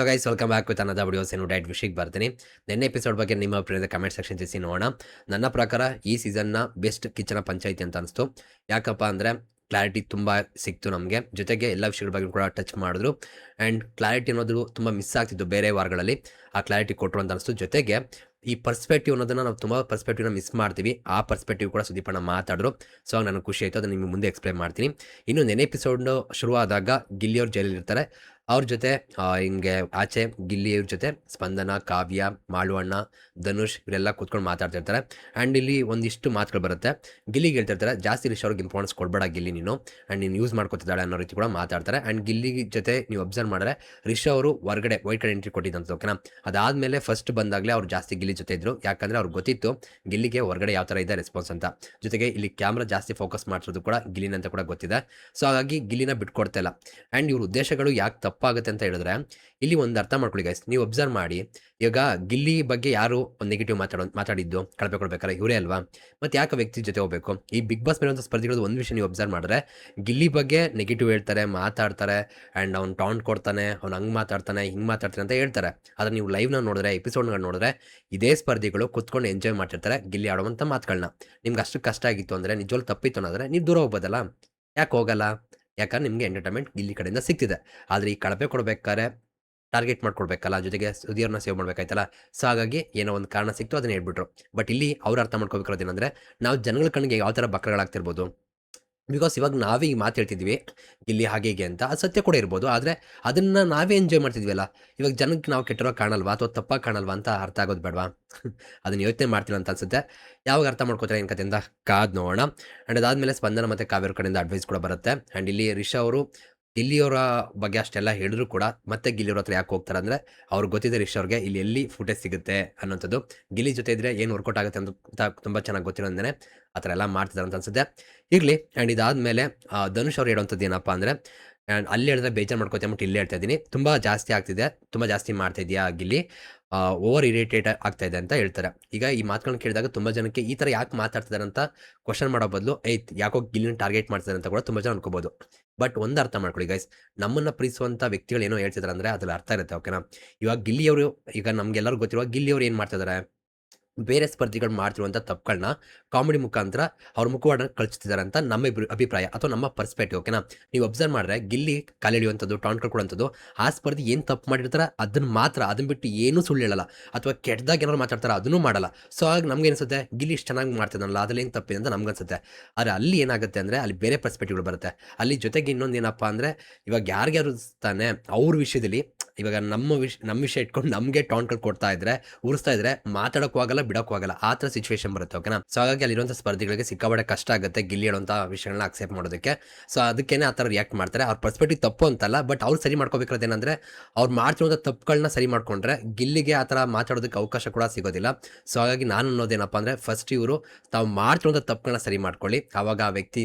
So guys welcome back with ಅನ್ನದ videos ಏನು diet ವಿಷಯಕ್ಕೆ ಬರ್ತೀನಿ. ನಿನ್ನೆ ಎಪಿಸೋಡ್ ಬಗ್ಗೆ ನಿಮ್ಮ ಅಭಿಪ್ರಾಯದ ಕಮೆಂಟ್ ಸೆಕ್ಷನ್ ತಿಳಿಸಿ ನೋಡೋಣ. ನನ್ನ ಪ್ರಕಾರ ಈ ಸೀಸನ್ನ ಬೆಸ್ಟ್ ಕಿಚನ ಪಂಚಾಯಿತಿ ಅಂತ ಅನಿಸ್ತು. ಯಾಕಪ್ಪ ಅಂದರೆ ಕ್ಲಾರಿಟಿ ತುಂಬ ಸಿಕ್ತು ನಮಗೆ. ಜೊತೆಗೆ ಎಲ್ಲ ವಿಷಯಗಳ ಬಗ್ಗೆ ಕೂಡ ಟಚ್ ಮಾಡಿದ್ರು. ಆ್ಯಂಡ್ ಕ್ಲಾರಿಟಿ ಅನ್ನೋದು ತುಂಬ ಮಿಸ್ ಆಗ್ತಿತ್ತು ಬೇರೆ ವಾರಗಳಲ್ಲಿ. ಆ ಕ್ಲಾರಿಟಿ ಕೊಟ್ಟರು ಅಂತ ಅನಿಸ್ತು. ಜೊತೆಗೆ ಈ ಪರ್ಸ್ಪೆಕ್ಟಿವ್ ಅನ್ನೋದನ್ನ ನಾವು ತುಂಬ ಪರ್ಸ್ಪೆಕ್ಟಿವ್ನ ಮಿಸ್ ಮಾಡ್ತೀವಿ. ಆ ಪರ್ಸ್ಪೆಕ್ಟಿವ್ ಕೂಡ ಸುದೀಪಣ್ಣ ಮಾತಾಡಿದ್ರು ಸೊ ನನಗೆ ಖುಷಿ ಆಯಿತು. ಅದನ್ನು ನಿಮಗೆ ಮುಂದೆ ಎಕ್ಸ್ಪ್ಲೈನ್ ಮಾಡ್ತೀನಿ. ಇನ್ನು ನೆನೆ ಎಪಿಸೋಡ್ ಶುರುವಾದಾಗ ಗಿಲ್ಲಿಯವ್ರು ಜೈಲಲ್ಲಿ ಇರ್ತಾರೆ. ಅವ್ರ ಜೊತೆ ಹಿಂಗೆ ಆಚೆ ಗಿಲ್ಲಿಯವ್ರ ಜೊತೆ ಸ್ಪಂದನ, ಕಾವ್ಯ, ಮಾಳುವಣ್ಣ, ಧನುಷ್ ಇವರೆಲ್ಲ ಕೂತ್ಕೊಂಡು ಮಾತಾಡ್ತಿರ್ತಾರೆ. ಆ್ಯಂಡ್ ಇಲ್ಲಿ ಒಂದಿಷ್ಟು ಮಾತುಗಳು ಬರುತ್ತೆ. ಗಿಲ್ಲಿಗೆ ಹೇಳ್ತಿರ್ತಾರೆ, ಜಾಸ್ತಿ ರಿಶ್ ಅವ್ರಿಗೆ ಇಂಪಾರ್ಟೆನ್ಸ್ ಕೊಡಬೇಡ ಗಿಲ್ಲಿ ನೀನು. ಆ್ಯಂಡ್ ನೀನು ಯೂಸ್ ಮಾಡ್ಕೊತಿದ್ದಾಳೆ ಅನ್ನೋ ರೀತಿ ಕೂಡ ಮಾತಾಡ್ತಾರೆ. ಆ್ಯಂಡ್ ಗಿಲ್ಲಿ ಜೊತೆ ನೀವು ಅಬ್ಸರ್ವ್ ಮಾಡಿದ್ರೆ ರಿಷ್ ಅವರು ಹೊರಗಡೆ ವೈಟ್ ಕಡೆ ಎಂಟ್ರಿ ಕೊಟ್ಟಿದ್ದಂತ ಓಕೆನಾ? ಅದಾದಮೇಲೆ ಫಸ್ಟ್ ಬಂದಾಗಲೇ ಅವ್ರು ಜಾಸ್ತಿ ಗಿಲ್ಲಿ ಜೊತೆ ಇದ್ದರು ಯಾಕಂದರೆ ಅವ್ರಿಗೆ ಗೊತ್ತಿತ್ತು, ಗಿಲ್ಲಿಗೆ ಹೊರಗಡೆ ಯಾವ ಥರ ಇದೆ ರೆಸ್ಪಾನ್ಸ್ ಅಂತ. ಜೊತೆಗೆ ಇಲ್ಲಿ ಕ್ಯಾಮ್ರಾ ಜಾಸ್ತಿ ಫೋಕಸ್ ಮಾಡಿಸೋದು ಕೂಡ ಗಿಲ್ಲಿನಂತ ಕೂಡ ಗೊತ್ತಿದೆ. ಸೊ, ಹಾಗಾಗಿ ಗಿಲ್ಲಿನ ಬಿಟ್ಕೊಡ್ತಾ ಇಲ್ಲ. ಆ್ಯಂಡ್ ಇವ್ರ ಉದ್ದೇಶಗಳು ಯಾಕೆ ತಪ್ಪಾಗುತ್ತೆ ಅಂತ ಹೇಳಿದ್ರೆ, ಇಲ್ಲಿ ಒಂದು ಅರ್ಥ ಮಾಡ್ಕೊಳ್ಳಿ ಗೈಸ್ ನೀವು ಅಬ್ಸರ್ವ್ ಮಾಡಿ ಈಗ ಗಿಲ್ಲಿ ಬಗ್ಗೆ ಯಾರು ಒಂದು ನೆಗೆಟಿವ್ ಮಾತಾಡೋ, ಮಾತಾಡಿದ್ದು ಕಳಪೆ ಕೊಡ್ಬೇಕಾರೆ ಇವರೇ ಅಲ್ವಾ? ಮತ್ತೆ ಯಾಕೆ ವ್ಯಕ್ತಿ ಜೊತೆ ಹೋಗ್ಬೇಕು? ಈ ಬಿಗ್ ಬಾಸ್ ಮೇಲಂತ ಸ್ಪರ್ಧಿಗಳು ಒಂದು ವಿಷಯ ನೀವು ಅಬ್ಸರ್ವ್ ಮಾಡಿದ್ರೆ, ಗಿಲ್ಲಿ ಬಗ್ಗೆ ನೆಗೆಟಿವ್ ಹೇಳ್ತಾರೆ, ಮಾತಾಡ್ತಾರೆ ಆ್ಯಂಡ್ ಅವ್ನು ಟೌಂಟ್ ಕೊಡ್ತಾನೆ, ಅವ್ನು ಹಂಗೆ ಮಾತಾಡ್ತಾನೆ, ಹಿಂಗೆ ಮಾತಾಡ್ತಾನೆ ಅಂತ ಹೇಳ್ತಾರೆ. ಆದರೆ ನೀವು ಲೈವ್ನ ನೋಡಿದ್ರೆ ಎಪಿಸೋಡ್ನ ನೋಡಿದ್ರೆ, ಇದೇ ಸ್ಪರ್ಧಿಗಳು ಕುತ್ಕೊಂಡು ಎಂಜಾಯ್ ಮಾಡ್ತಿರ್ತಾರೆ ಗಿಲ್ಲಿ ಆಡುವಂಥ ಮಾತುಗಳನ್ನ ನಿಮ್ಗೆ ಅಷ್ಟು ಕಷ್ಟ ಆಗಿತ್ತು ಅಂದರೆ ನಿಜವಲ್ಲಿ ತಪ್ಪಿತ್ತು ಅನ್ನೋದ್ರೆ ನೀವು ದೂರ ಹೋಗ್ಬೋದಲ್ಲ? ಯಾಕೆ ಹೋಗಲ್ಲ? ಯಾಕಂದ್ರೆ ನಿಮಗೆ ಎಂಟರ್ಟೈನ್ಮೆಂಟ್ ಇಲ್ಲಿ ಕಡೆಯಿಂದ ಸಿಗ್ತಿದೆ. ಆದರೆ ಈ ಕಳಪೆ ಕೊಡಬೇಕಾದ್ರೆ ಟಾರ್ಗೆಟ್ ಮಾಡ್ಕೊಡ್ಬೇಕಲ್ಲ, ಜೊತೆಗೆ ಸುದೀರ್ನ ಸೇವ್ ಮಾಡ್ಬೇಕಾಯ್ತಲ್ಲ. ಸೊ ಹಾಗಾಗಿ ಏನೋ ಒಂದು ಕಾರಣ ಸಿಕ್ತು, ಅದನ್ನ ಹೇಳ್ಬಿಟ್ರು. ಬಟ್ ಇಲ್ಲಿ ಅವ್ರು ಅರ್ಥ ಮಾಡ್ಕೋಬೇಕಿರೋದೇನೆಂದ್ರೆ ನಾವು ಜನಗಳ ಕಣ್ಣಿಗೆ ಯಾವ ಥರ ಬಕ್ರಗಳಾಗ್ತಿರ್ಬೋದು ಬಿಕಾಸ್ ಇವಾಗ ನಾವೇ ಈಗ ಮಾತು ಹೇಳ್ತಿದ್ವಿ, ಇಲ್ಲಿ ಹಾಗೆ ಹೀಗೆ ಅಂತ, ಅದು ಸತ್ಯ ಕೂಡ ಇರ್ಬೋದು. ಆದರೆ ಅದನ್ನು ನಾವೇ ಎಂಜಾಯ್ ಮಾಡ್ತಿದ್ವಲ್ಲ, ಇವಾಗ ಜನಕ್ಕೆ ನಾವು ಕೆಟ್ಟಿರೋ ಕಾಣಲ್ವಾ ಅಥವಾ ತಪ್ಪಾಗಿ ಕಾಣಲ್ವಾ ಅಂತ ಅರ್ಥ ಆಗೋದು ಬೇಡವಾ? ಅದನ್ನು ಯೋಚನೆ ಮಾಡ್ತೀನಿ ಅಂತ ಅನ್ಸುತ್ತೆ. ಯಾವಾಗ ಅರ್ಥ ಮಾಡ್ಕೋತಾರೆ ಏನು ಕತೆಯಿಂದ ಕಾದ್ ನೋಡೋಣ. ಆ್ಯಂಡ್ ಅದಾದಮೇಲೆ ಸ್ಪಂದನ ಮತ್ತು ಕಾವ್ಯರ ಕಡೆಯಿಂದ ಅಡ್ವೈಸ್ ಕೂಡ ಬರುತ್ತೆ. ಆ್ಯಂಡ್ ಇಲ್ಲಿ ರಿಷಾ ಅವರು ಗಿಲ್ಲಿಯವರ ಬಗ್ಗೆ ಅಷ್ಟೆಲ್ಲ ಹೇಳಿದ್ರು ಕೂಡ, ಮತ್ತೆ ಗಿಲ್ಲಿಯವ್ರ ಹತ್ರ ಯಾಕೆ ಹೋಗ್ತಾರೆ ಅಂದರೆ ಅವ್ರು ಗೊತ್ತಿದೆ ರಿಷ್ ಅವ್ರಿಗೆ ಇಲ್ಲಿ ಎಲ್ಲಿ ಫುಟೇಜ್ ಸಿಗುತ್ತೆ ಅನ್ನೋಂಥದ್ದು ಗಿಲ್ಲಿ ಜೊತೆ ಇದ್ರೆ ಏನು ವರ್ಕೌಟ್ ಆಗುತ್ತೆ ಅಂತ ತುಂಬ ಚೆನ್ನಾಗಿ ಗೊತ್ತಿರೋದೇ ಆ ಥರ ಎಲ್ಲ ಮಾಡ್ತಿದ್ದಾರೆ ಅಂತ ಅನ್ಸುತ್ತೆ. ಇರಲಿ ಆ್ಯಂಡ್ ಇದಾದಮೇಲೆ ಧನುಷ್ ಅವ್ರು ಹೇಳುವಂಥದ್ದು ಏನಪ್ಪ ಅಂದರೆ ಆ್ಯಂಡ್ ಅಲ್ಲಿ ಹೇಳಿದ್ರೆ ಬೇಜಾರು ಮಾಡ್ಕೋತೀವಿ ಅಂದ್ಬಿಟ್ಟು ಇಲ್ಲೇ ಹೇಳ್ತಾ ಇದ್ದೀನಿ. ತುಂಬ ಜಾಸ್ತಿ ಆಗ್ತಿದೆ, ತುಂಬ ಜಾಸ್ತಿ ಮಾಡ್ತಾ ಇದೆಯಾ ಗಿಲ್ಲಿ? ಓವರ್ ಇರಿಟೇಟ್ ಆಗ್ತಾ ಇದೆ ಅಂತ ಹೇಳ್ತಾರೆ. ಈಗ ಈ ಮಾತುಗಳನ್ನ ಕೇಳಿದಾಗ ತುಂಬ ಜನಕ್ಕೆ ಈ ಥರ ಯಾಕೆ ಮಾತಾಡ್ತಿದ್ದಾರೆ ಅಂತ ಕ್ವಶನ್ ಮಾಡೋ ಬದಲು ಐತ್ ಯಾಕೋ ಗಿಲ್ಲಿನ ಟಾರ್ಗೆಟ್ ಮಾಡ್ತಾರೆ ಅಂತ ಕೂಡ ತುಂಬ ಜನ ಅನ್ಕೋಬೋದು. ಬಟ್ ಒಂದು ಅರ್ಥ ಮಾಡ್ಕೊಳ್ಳಿ ಗೈಸ್ ನಮ್ಮನ್ನ ಪ್ರೀಸುವಂಥ ವ್ಯಕ್ತಿಗಳು ಏನೋ ಹೇಳ್ತಿದ್ದಾರೆ ಅಂದರೆ ಅದರಲ್ಲಿ ಅರ್ಥ ಇರುತ್ತೆ ಓಕೆನಾ ಇವಾಗ ಗಿಲ್ಲಿಯವರು, ಈಗ ನಮ್ಗೆಲ್ಲರೂ ಗೊತ್ತಿರುವ ಗಿಲ್ಲಿಯವರು ಏನು ಮಾಡ್ತಿದ್ದಾರೆ ಬೇರೆ ಸ್ಪರ್ಧಿಗಳು ಮಾಡ್ತಿರುವಂಥ ತಪ್ಪುಗಳನ್ನ ಕಾಮಿಡಿ ಮುಖಾಂತರ ಅವ್ರ ಮುಖವಾಡ ಕಳಿಸ್ತಿದ್ದಾರೆ ಅಂತ ನಮ್ಮ ಅಭಿಪ್ರಾಯ ಅಥವಾ ನಮ್ಮ ಪರ್ಸ್ಪೆಕ್ಟಿವ್ ಓಕೆನಾ ನೀವು ಅಬ್ಸರ್ವ್ ಮಾಡಿದ್ರೆ ಗಿಲ್ಲಿ ಕಾಲೆಳೆಯುವಂಥದ್ದು ಟಾನ್ ಕೊಡುವಂಥದ್ದು ಆ ಸ್ಪರ್ಧಿ ಏನು ತಪ್ಪು ಮಾಡಿರ್ತಾರೆ ಅದನ್ನು ಮಾತ್ರ ಅದನ್ನ ಬಿಟ್ಟು ಏನೂ ಸುಳ್ಳು ಹೇಳಲ್ಲ. ಅಥವಾ ಕೆಟ್ಟದಾಗ ಏನಾದ್ರು ಮಾತಾಡ್ತಾರೆ ಅದನ್ನೂ ಮಾಡಲ್ಲ. ಸೊ ಆಗ ನಮ್ಗೆ ಅನಿಸುತ್ತೆ ಗಿಲ್ಲಿ ಇಷ್ಟು ಚೆನ್ನಾಗಿ ಮಾಡ್ತಿದ್ದಾನಲ್ಲ, ಅದ್ರಲ್ಲಿ ಏನು ತಪ್ಪಿದೆ ಅಂತ ನಮ್ಗೆ ಅನ್ಸುತ್ತೆ ಆದರೆ ಅಲ್ಲಿ ಏನಾಗುತ್ತೆ ಅಂದರೆ ಅಲ್ಲಿ ಬೇರೆ ಪರ್ಸ್ಪೆಕ್ಟಿವ್ಗಳು ಬರುತ್ತೆ. ಅಲ್ಲಿ ಜೊತೆಗೆ ಇನ್ನೊಂದು ಏನಪ್ಪ ಅಂದರೆ ಇವಾಗ ಯಾರ್ಯಾರು ತಾನೆ ಅವ್ರ ವಿಷಯದಲ್ಲಿ ಇವಾಗ ನಮ್ಮ ವಿಷ ನಮ್ಮ ವಿಷಯ ಇಟ್ಕೊಂಡು ನಮಗೆ ಟಾಂಟ್ಗಳು ಕೊಡ್ತಾ ಇದ್ರೆ, ಉರಿಸ್ತಾ ಇದ್ರೆ ಮಾತಾಡೋಕ್ಕೂ ಆಗಲ್ಲ ಬಿಡೋಕ್ಕೂ ಆಗಲ್ಲ. ಆ ಥರ ಸಿಚುವೇಶನ್ ಬರುತ್ತೆ ಓಕೆನಾ ಸೊ ಹಾಗಾಗಿ ಅಲ್ಲಿರುವಂಥ ಸ್ಪರ್ಧಿಗಳಿಗೆ ಸಿಕ್ಕಾಬಡೆ ಕಷ್ಟ ಆಗುತ್ತೆ ಗಿಲ್ಲಿ ಹೇಳುವಂಥ ವಿಷಯಗಳನ್ನ ಅಕ್ಸೆಪ್ಟ್ ಮಾಡೋದಕ್ಕೆ. ಸೊ ಅದಕ್ಕೇನೆ ಆ ಥರ ರಿಯಾಕ್ಟ್ ಮಾಡ್ತಾರೆ. ಅವ್ರ ಪರ್ಸ್ಪೆಕ್ಟಿವ್ ತಪ್ಪು ಅಂತಲ್ಲ ಬಟ್ ಅವ್ರು ಸರಿ ಮಾಡ್ಕೋಬೇಕಾದ್ರೆ ಏನಂದರೆ, ಅವ್ರು ಮಾಡ್ತಿರುವಂಥ ತಪ್ಪುಗಳನ್ನ ಸರಿ ಮಾಡ್ಕೊಂಡ್ರೆ ಗಿಲ್ಲಿಗೆ ಆ ಥರ ಮಾತಾಡೋದಕ್ಕೆ ಅವಕಾಶ ಕೂಡ ಸಿಗೋದಿಲ್ಲ. ಸೊ ಹಾಗಾಗಿ ನಾನು ಅನ್ನೋದೇನಪ್ಪ ಅಂದರೆ ಫಸ್ಟ್ ಇವರು ತಾವು ಮಾಡ್ತಿರುವಂಥ ತಪ್ಪುಗಳನ್ನ ಸರಿ ಮಾಡ್ಕೊಳ್ಳಿ. ಆವಾಗ ಆ ವ್ಯಕ್ತಿ